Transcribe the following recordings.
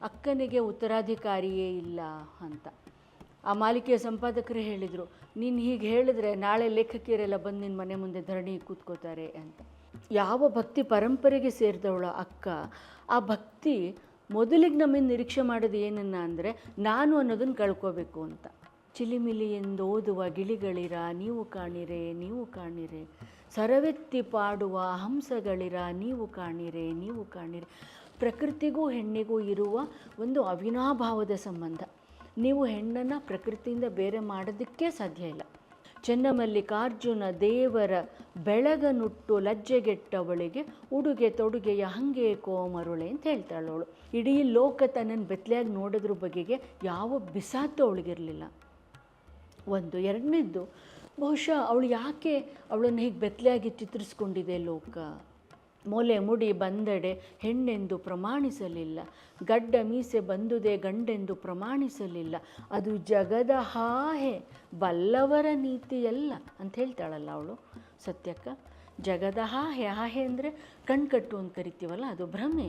ಅಕ್ಕನಿಗೆ ಉತ್ತರಾಧಿಕಾರಿಯೇ ಇಲ್ಲ ಅಂತ. ಆ ಮಾಲಿಕೆಯ ಸಂಪಾದಕರು ಹೇಳಿದರು, ನೀನು ಹೀಗೆ ಹೇಳಿದ್ರೆ ನಾಳೆ ಲೇಖಕಿಯರೆಲ್ಲ ಬಂದು ನಿನ್ನ ಮನೆ ಮುಂದೆ ಧರಣಿ ಕೂತ್ಕೋತಾರೆ ಅಂತ. ಯಾವ ಭಕ್ತಿ ಪರಂಪರೆಗೆ ಸೇರಿದವಳ ಅಕ್ಕ, ಆ ಭಕ್ತಿ ಮೊದಲಿಗೆ ನಮ್ಮಿಂದ ನಿರೀಕ್ಷೆ ಮಾಡೋದು ಏನನ್ನ ಅಂದರೆ, ನಾನು ಅನ್ನೋದನ್ನು ಕಳ್ಕೋಬೇಕು ಅಂತ. ಚಿಲಿಮಿಲಿ ಎಂದು ಓದುವ ಗಿಳಿಗಳಿರ, ನೀವು ಕಾಣಿರೆ ನೀವು ಕಾಣಿರೆ ಸರವೆತ್ತಿ ಪಾಡುವ ಹಂಸಗಳಿರ ನೀವು ಕಾಣಿರೆ ನೀವು ಕಾಣಿರೆ ಪ್ರಕೃತಿಗೂ ಹೆಣ್ಣಿಗೂ ಇರುವ ಒಂದು ಅವಿನಾಭಾವದ ಸಂಬಂಧ. ನೀವು ಹೆಣ್ಣನ್ನು ಪ್ರಕೃತಿಯಿಂದ ಬೇರೆ ಮಾಡೋದಕ್ಕೆ ಸಾಧ್ಯ ಇಲ್ಲ. ಚೆನ್ನಮಲ್ಲಿಕಾರ್ಜುನ ದೇವರ ಬೆಳಗನುಟ್ಟು ಲಜ್ಜೆಗೆಟ್ಟವಳಿಗೆ ಉಡುಗೆ ತೊಡುಗೆಯ ಹಂಗೆ ಕೋಮರುಳೆ ಅಂತ ಹೇಳ್ತಾಳವಳು. ಇಡೀ ಲೋಕ ತನ್ನನ್ನು ಬೆತ್ತಲೆಯಾಗಿ ನೋಡಿದ್ರ ಬಗೆಗೆ ಯಾವ ಬಿಸಾತು ಅವಳಿಗಿರಲಿಲ್ಲ. ಒಂದು, ಎರಡನೇದ್ದು, ಬಹುಶಃ ಅವಳು ಯಾಕೆ ಅವಳನ್ನು ಹೀಗೆ ಬೆತ್ತಲೆಯಾಗಿ ಚಿತ್ರಿಸ್ಕೊಂಡಿದೆ ಲೋಕ? ಮೊಲೆ ಮುಡಿ ಬಂದಡೆ ಹೆಣ್ಣೆಂದು ಪ್ರಮಾಣಿಸಲಿಲ್ಲ. ಗಡ್ಡ ಮೀಸೆ ಬಂದುದೇ ಗಂಡೆಂದು ಪ್ರಮಾಣಿಸಲಿಲ್ಲ. ಅದು ಜಗದ ಹಾಹೆ, ಬಲ್ಲವರ ನೀತಿಯಲ್ಲ ಅಂತ ಹೇಳ್ತಾಳಲ್ಲ ಅವಳು ಸತ್ಯಕ್ಕ. ಜಗದ ಹಾಹೆ ಹಾಹೆ ಅಂದರೆ ಕಣ್ಕಟ್ಟು ಅಂತ ಕರಿತೀವಲ್ಲ, ಅದು ಭ್ರಮೆ.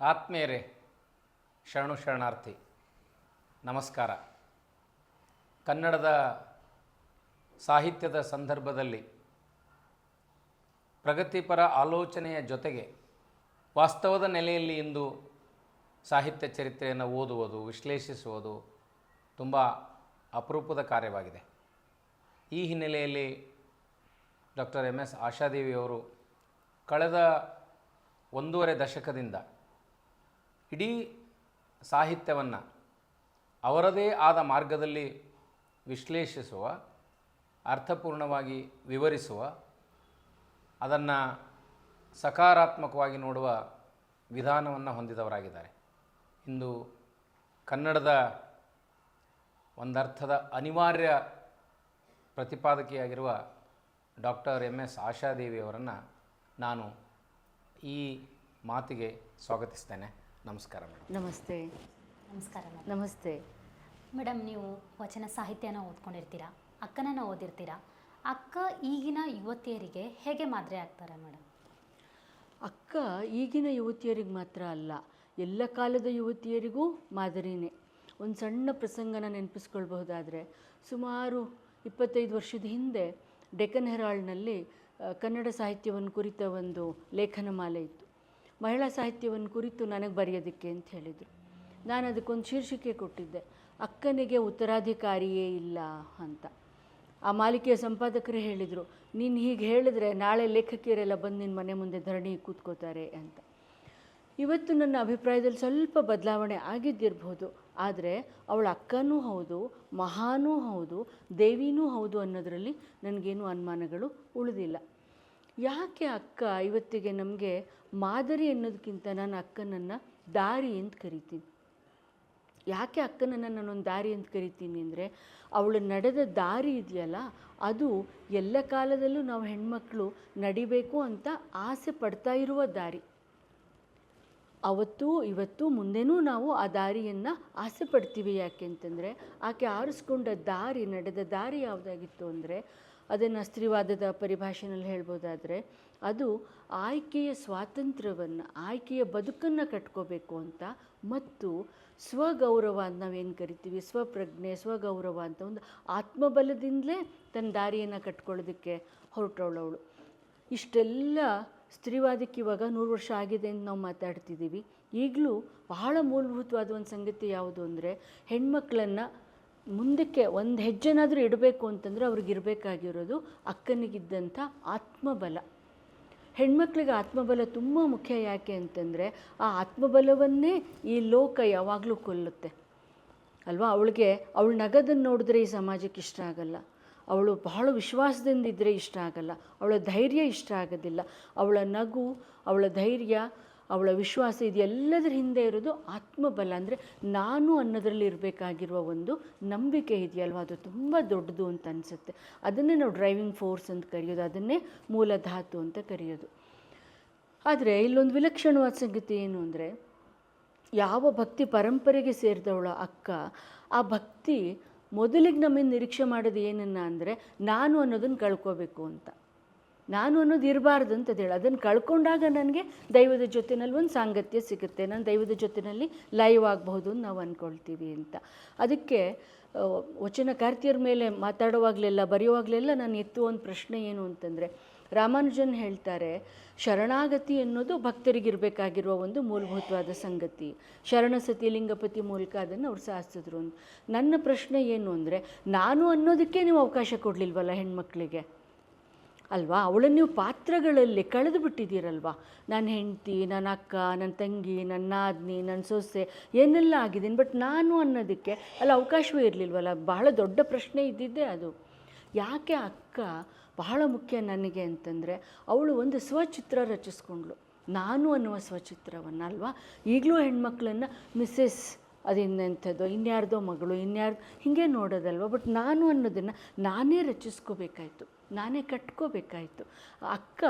ಆತ್ಮೀಯರೇ ಶರಣು ಶರಣಾರ್ಥಿ, ನಮಸ್ಕಾರ. ಕನ್ನಡದ ಸಾಹಿತ್ಯದ ಸಂದರ್ಭದಲ್ಲಿ ಪ್ರಗತಿಪರ ಆಲೋಚನೆಯ ಜೊತೆಗೆ ವಾಸ್ತವದ ನೆಲೆಯಲ್ಲಿ ಇಂದು ಸಾಹಿತ್ಯ ಚರಿತ್ರೆಯನ್ನು ಓದುವುದು, ವಿಶ್ಲೇಷಿಸುವುದು ತುಂಬ ಅಪರೂಪದ ಕಾರ್ಯವಾಗಿದೆ. ಈ ಹಿನ್ನೆಲೆಯಲ್ಲಿ ಡಾಕ್ಟರ್ ಎಂ ಎಸ್ ಆಶಾದೇವಿಯವರು ಕಳೆದ ಒಂದೂವರೆ ದಶಕದಿಂದ ಇಡೀ ಸಾಹಿತ್ಯವನ್ನು ಅವರದೇ ಆದ ಮಾರ್ಗದಲ್ಲಿ ವಿಶ್ಲೇಷಿಸುವ, ಅರ್ಥಪೂರ್ಣವಾಗಿ ವಿವರಿಸುವ, ಅದನ್ನು ಸಕಾರಾತ್ಮಕವಾಗಿ ನೋಡುವ ವಿಧಾನವನ್ನು ಹೊಂದಿದವರಾಗಿದ್ದಾರೆ. ಇಂದು ಕನ್ನಡದ ಒಂದರ್ಥದ ಅನಿವಾರ್ಯ ಪ್ರತಿಪಾದಕಿಯಾಗಿರುವ ಡಾಕ್ಟರ್ ಎಂ ಎಸ್ ಆಶಾದೇವಿಯವರನ್ನು ನಾನು ಈ ಮಾತಿಗೆ ಸ್ವಾಗತಿಸ್ತೇನೆ. ನಮಸ್ಕಾರ ಮೇಡಮ್. ನಮಸ್ತೆ. ನಮಸ್ಕಾರ ಮೇಡಮ್. ನಮಸ್ತೆ. ಮೇಡಮ್ ನೀವು ವಚನ ಸಾಹಿತ್ಯನ ಓದ್ಕೊಂಡಿರ್ತೀರಾ? ಅಕ್ಕನನ್ನು ಓದಿರ್ತೀರಾ? ಅಕ್ಕ ಈಗಿನ ಯುವತಿಯರಿಗೆ ಹೇಗೆ ಮಾದರಿ ಆಗ್ತಾರೆ ಮೇಡಮ್? ಅಕ್ಕ ಈಗಿನ ಯುವತಿಯರಿಗೆ ಮಾತ್ರ ಅಲ್ಲ ಎಲ್ಲ ಕಾಲದ ಯುವತಿಯರಿಗೂ ಮಾದರಿನೇ. ಒಂದು ಸಣ್ಣ ಪ್ರಸಂಗನ ನೆನಪಿಸ್ಕೊಳ್ಬಹುದಾದರೆ ಸುಮಾರು ಇಪ್ಪತ್ತೈದು ವರ್ಷದ ಹಿಂದೆ ಡೆಕ್ಕನ್ ಹೆರಾಲ್ಡ್ನಲ್ಲಿ ಕನ್ನಡ ಸಾಹಿತ್ಯವನ್ನು ಕುರಿತ ಒಂದು ಲೇಖನ ಮಾಲೆ ಇತ್ತು. ಮಹಿಳಾ ಸಾಹಿತ್ಯವನ್ನು ಕುರಿತು ನನಗೆ ಬರೆಯೋದಕ್ಕೆ ಅಂತ ಹೇಳಿದರು. ನಾನು ಅದಕ್ಕೊಂದು ಶೀರ್ಷಿಕೆ ಕೊಟ್ಟಿದ್ದೆ. ಅಕ್ಕನಿಗೆ ಉತ್ತರಾಧಿಕಾರಿಯೇ ಇಲ್ಲ ಅಂತ. ಆ ಮಾಲಿಕೆಯ ಸಂಪಾದಕರು ಹೇಳಿದರು, ನೀನು ಹೀಗೆ ಹೇಳಿದ್ರೆ ನಾಳೆ ಲೇಖಕಿಯರೆಲ್ಲ ಬಂದು ನಿನ್ನ ಮನೆ ಮುಂದೆ ಧರಣಿ ಕೂತ್ಕೋತಾರೆ ಅಂತ. ಇವತ್ತು ನನ್ನ ಅಭಿಪ್ರಾಯದಲ್ಲಿ ಸ್ವಲ್ಪ ಬದಲಾವಣೆ ಆಗಿದ್ದಿರ್ಬೋದು. ಆದರೆ ಅವಳ ಅಕ್ಕನೂ ಹೌದು, ಮಹಾನೂ ಹೌದು, ದೇವಿನೂ ಹೌದು ಅನ್ನೋದರಲ್ಲಿ ನನಗೇನು ಅನುಮಾನಗಳು ಉಳಿದಿಲ್ಲ. ಯಾಕೆ ಅಕ್ಕ ಇವತ್ತಿಗೆ ನಮಗೆ ಮಾದರಿ ಅನ್ನೋದಕ್ಕಿಂತ ನಾನು ಅಕ್ಕನನ್ನು ದಾರಿ ಅಂತ ಕರಿತೀನಿ. ಯಾಕೆ ಅಕ್ಕನನ್ನು ನಾನೊಂದು ದಾರಿ ಅಂತ ಕರಿತೀನಿ ಅಂದರೆ, ಅವಳು ನಡೆದ ದಾರಿ ಇದೆಯಲ್ಲ, ಅದು ಎಲ್ಲ ಕಾಲದಲ್ಲೂ ನಾವು ಹೆಣ್ಮಕ್ಳು ನಡಿಬೇಕು ಅಂತ ಆಸೆ ಪಡ್ತಾ ಇರುವ ದಾರಿ. ಅವತ್ತು ಇವತ್ತು ಮುಂದೆನೂ ನಾವು ಆ ದಾರಿಯನ್ನು ಆಸೆ ಪಡ್ತೀವಿ ಯಾಕೆ ಅಂತಂದರೆ, ಆಕೆ ಆರಿಸ್ಕೊಂಡ ದಾರಿ, ನಡೆದ ದಾರಿ ಯಾವುದಾಗಿತ್ತು ಅಂದರೆ ಅದನ್ನು ಸ್ತ್ರೀವಾದದ ಪರಿಭಾಷೆನಲ್ಲಿ ಹೇಳ್ಬೋದಾದರೆ ಅದು ಆಯ್ಕೆಯ ಸ್ವಾತಂತ್ರ್ಯವನ್ನು, ಆಯ್ಕೆಯ ಬದುಕನ್ನು ಕಟ್ಕೋಬೇಕು ಅಂತ ಮತ್ತು ಸ್ವಗೌರವ ಅಂತ ನಾವೇನು ಕರಿತೀವಿ? ಸ್ವಪ್ರಜ್ಞೆ, ಸ್ವಗೌರವ ಅಂತ ಒಂದು ಆತ್ಮಬಲದಿಂದಲೇ ತನ್ನ ದಾರಿಯನ್ನು ಕಟ್ಕೊಳ್ಳೋದಕ್ಕೆ ಹೊರಟವಳವಳು. ಇಷ್ಟೆಲ್ಲ ಸ್ತ್ರೀವಾದಕ್ಕೆ ಇವಾಗ ನೂರು ವರ್ಷ ಆಗಿದೆ ಅಂತ ನಾವು ಮಾತಾಡ್ತಿದ್ದೀವಿ. ಈಗಲೂ ಬಹಳ ಮೂಲಭೂತವಾದ ಒಂದು ಸಂಗತಿ ಯಾವುದು ಅಂದರೆ ಹೆಣ್ಮಕ್ಳನ್ನು ಮುಂದಕ್ಕೆ ಒಂದು ಹೆಜ್ಜೆನಾದರೂ ಇಡಬೇಕು ಅಂತಂದರೆ ಅವ್ರಿಗೆ ಇರಬೇಕಾಗಿರೋದು ಅಕ್ಕನಿಗಿದ್ದಂಥ ಆತ್ಮಬಲ. ಹೆಣ್ಮಕ್ಳಿಗೆ ಆತ್ಮಬಲ ತುಂಬ ಮುಖ್ಯ ಯಾಕೆ ಅಂತಂದರೆ ಆ ಆತ್ಮಬಲವನ್ನೇ ಈ ಲೋಕ ಯಾವಾಗಲೂ ಕೊಲ್ಲುತ್ತೆ. ಅಲ್ವಾ? ಅವಳಿಗೆ, ಅವಳು ನಗದನ್ನು ನೋಡಿದ್ರೆ ಈ ಸಮಾಜಕ್ಕೆ ಇಷ್ಟ ಆಗಲ್ಲ. ಅವಳು ಬಹಳ ವಿಶ್ವಾಸದಿಂದ ಇದ್ದರೆ ಇಷ್ಟ ಆಗಲ್ಲ. ಅವಳ ಧೈರ್ಯ ಇಷ್ಟ ಆಗೋದಿಲ್ಲ. ಅವಳ ನಗು, ಅವಳ ಧೈರ್ಯ ಅವಳ ವಿಶ್ವಾಸ ಇದೆಲ್ಲದರ ಹಿಂದೆ ಇರೋದು ಆತ್ಮಬಲ. ಅಂದರೆ ನಾನು ಅನ್ನೋದರಲ್ಲಿ ಇರಬೇಕಾಗಿರುವ ಒಂದು ನಂಬಿಕೆ ಇದೆಯಲ್ವ? ಅದು ತುಂಬ ದೊಡ್ಡದು ಅಂತ ಅನಿಸುತ್ತೆ. ಅದನ್ನೇ ನಾವು ಡ್ರೈವಿಂಗ್ ಫೋರ್ಸ್ ಅಂತ ಕರೆಯೋದು. ಅದನ್ನೇ ಮೂಲಧಾತು ಅಂತ ಕರೆಯೋದು. ಆದರೆ ಇಲ್ಲೊಂದು ವಿಲಕ್ಷಣವಾದ ಸಂಗತಿ ಏನು ಅಂದರೆ, ಯಾವ ಭಕ್ತಿ ಪರಂಪರೆಗೆ ಸೇರಿದವಳ ಅಕ್ಕ, ಆ ಭಕ್ತಿ ಮೊದಲಿಗೆ ನಮ್ಮಿಂದ ನಿರೀಕ್ಷೆ ಮಾಡೋದು ಏನನ್ನ ಅಂದರೆ, ನಾನು ಅನ್ನೋದನ್ನು ಕಳ್ಕೋಬೇಕು ಅಂತ. ನಾನು ಅನ್ನೋದು ಇರಬಾರ್ದು ಅಂತ ಹೇಳಿ. ಅದನ್ನು ಕಳ್ಕೊಂಡಾಗ ನನಗೆ ದೈವದ ಜೊತೆನಲ್ಲಿ ಒಂದು ಸಾಂಗತ್ಯ ಸಿಗುತ್ತೆ. ನಾನು ದೈವದ ಜೊತೆಯಲ್ಲಿ ಲೈವ್ ಆಗಬಹುದು ಅಂತ ನಾವು ಅಂದ್ಕೊಳ್ತೀವಿ ಅಂತ. ಅದಕ್ಕೆ ವಚನ ವಚನಕಾರ್ತಿಯರ ಮೇಲೆ ಮಾತಾಡುವಾಗಲೆಲ್ಲ, ಬರೆಯುವಾಗಲೆಲ್ಲ ನಾನು ಎತ್ತುವ ಒಂದು ಪ್ರಶ್ನೆ ಏನು ಅಂತಂದರೆ, ರಾಮಾನುಜನ್ ಹೇಳ್ತಾರೆ, ಶರಣಾಗತಿ ಅನ್ನೋದು ಭಕ್ತರಿಗಿರಬೇಕಾಗಿರುವ ಒಂದು ಮೂಲಭೂತವಾದ ಸಂಗತಿ. ಶರಣ ಸತಿ, ಲಿಂಗಪತಿ ಮೂಲಕ ಅದನ್ನು ಅವ್ರು ಸಾಧಿಸಿದ್ರು ನನ್ನ ಪ್ರಶ್ನೆ ಏನು ಅಂದರೆ, ನಾನು ಅನ್ನೋದಕ್ಕೆ ನೀವು ಅವಕಾಶ ಕೊಡಲಿಲ್ವಲ್ಲ ಹೆಣ್ಮಕ್ಳಿಗೆ? ಅಲ್ವಾ? ಅವಳನ್ನು ನೀವು ಪಾತ್ರಗಳಲ್ಲಿ ಕಳೆದು ಬಿಟ್ಟಿದ್ದೀರಲ್ವಾ ನನ್ನ ಹೆಂಡತಿ ನನ್ನ ಅಕ್ಕ ನನ್ನ ತಂಗಿ ನನ್ನ ನಾದ್ನಿ ನನ್ನ ಸೊಸೆ ಏನೆಲ್ಲ ಆಗಿದ್ದೀನಿ ಬಟ್ ನಾನು ಅನ್ನೋದಕ್ಕೆ ಅಲ್ಲಿ ಅವಕಾಶವೇ ಇರಲಿಲ್ವಲ್ಲ? ಬಹಳ ದೊಡ್ಡ ಪ್ರಶ್ನೆ ಇದ್ದಿದ್ದೆ ಅದು. ಯಾಕೆ ಅಕ್ಕ ಬಹಳ ಮುಖ್ಯ ನನಗೆ ಅಂತಂದರೆ ಅವಳು ಒಂದು ಸ್ವಚಿತ್ರ ರಚಿಸ್ಕೊಂಡ್ಳು. ನಾನು ಅನ್ನುವ ಸ್ವಚಿತ್ರವನ್ನು, ಅಲ್ವಾ? ಈಗಲೂ ಹೆಣ್ಮಕ್ಳನ್ನು ಮಿಸ್ಸೆಸ್ ಅದಿನ್ನೆಂಥದ್ದು, ಇನ್ಯಾರ್ದೋ ಮಗಳು, ಇನ್ಯಾರ್ದು, ಹೀಗೆ ನೋಡೋದಲ್ವ? ಬಟ್ ನಾನು ಅನ್ನೋದನ್ನು ನಾನೇ ರಚಿಸ್ಕೋಬೇಕಾಯ್ತು. ನಾನೇ ಕಟ್ಕೋಬೇಕಾಯಿತು. ಅಕ್ಕ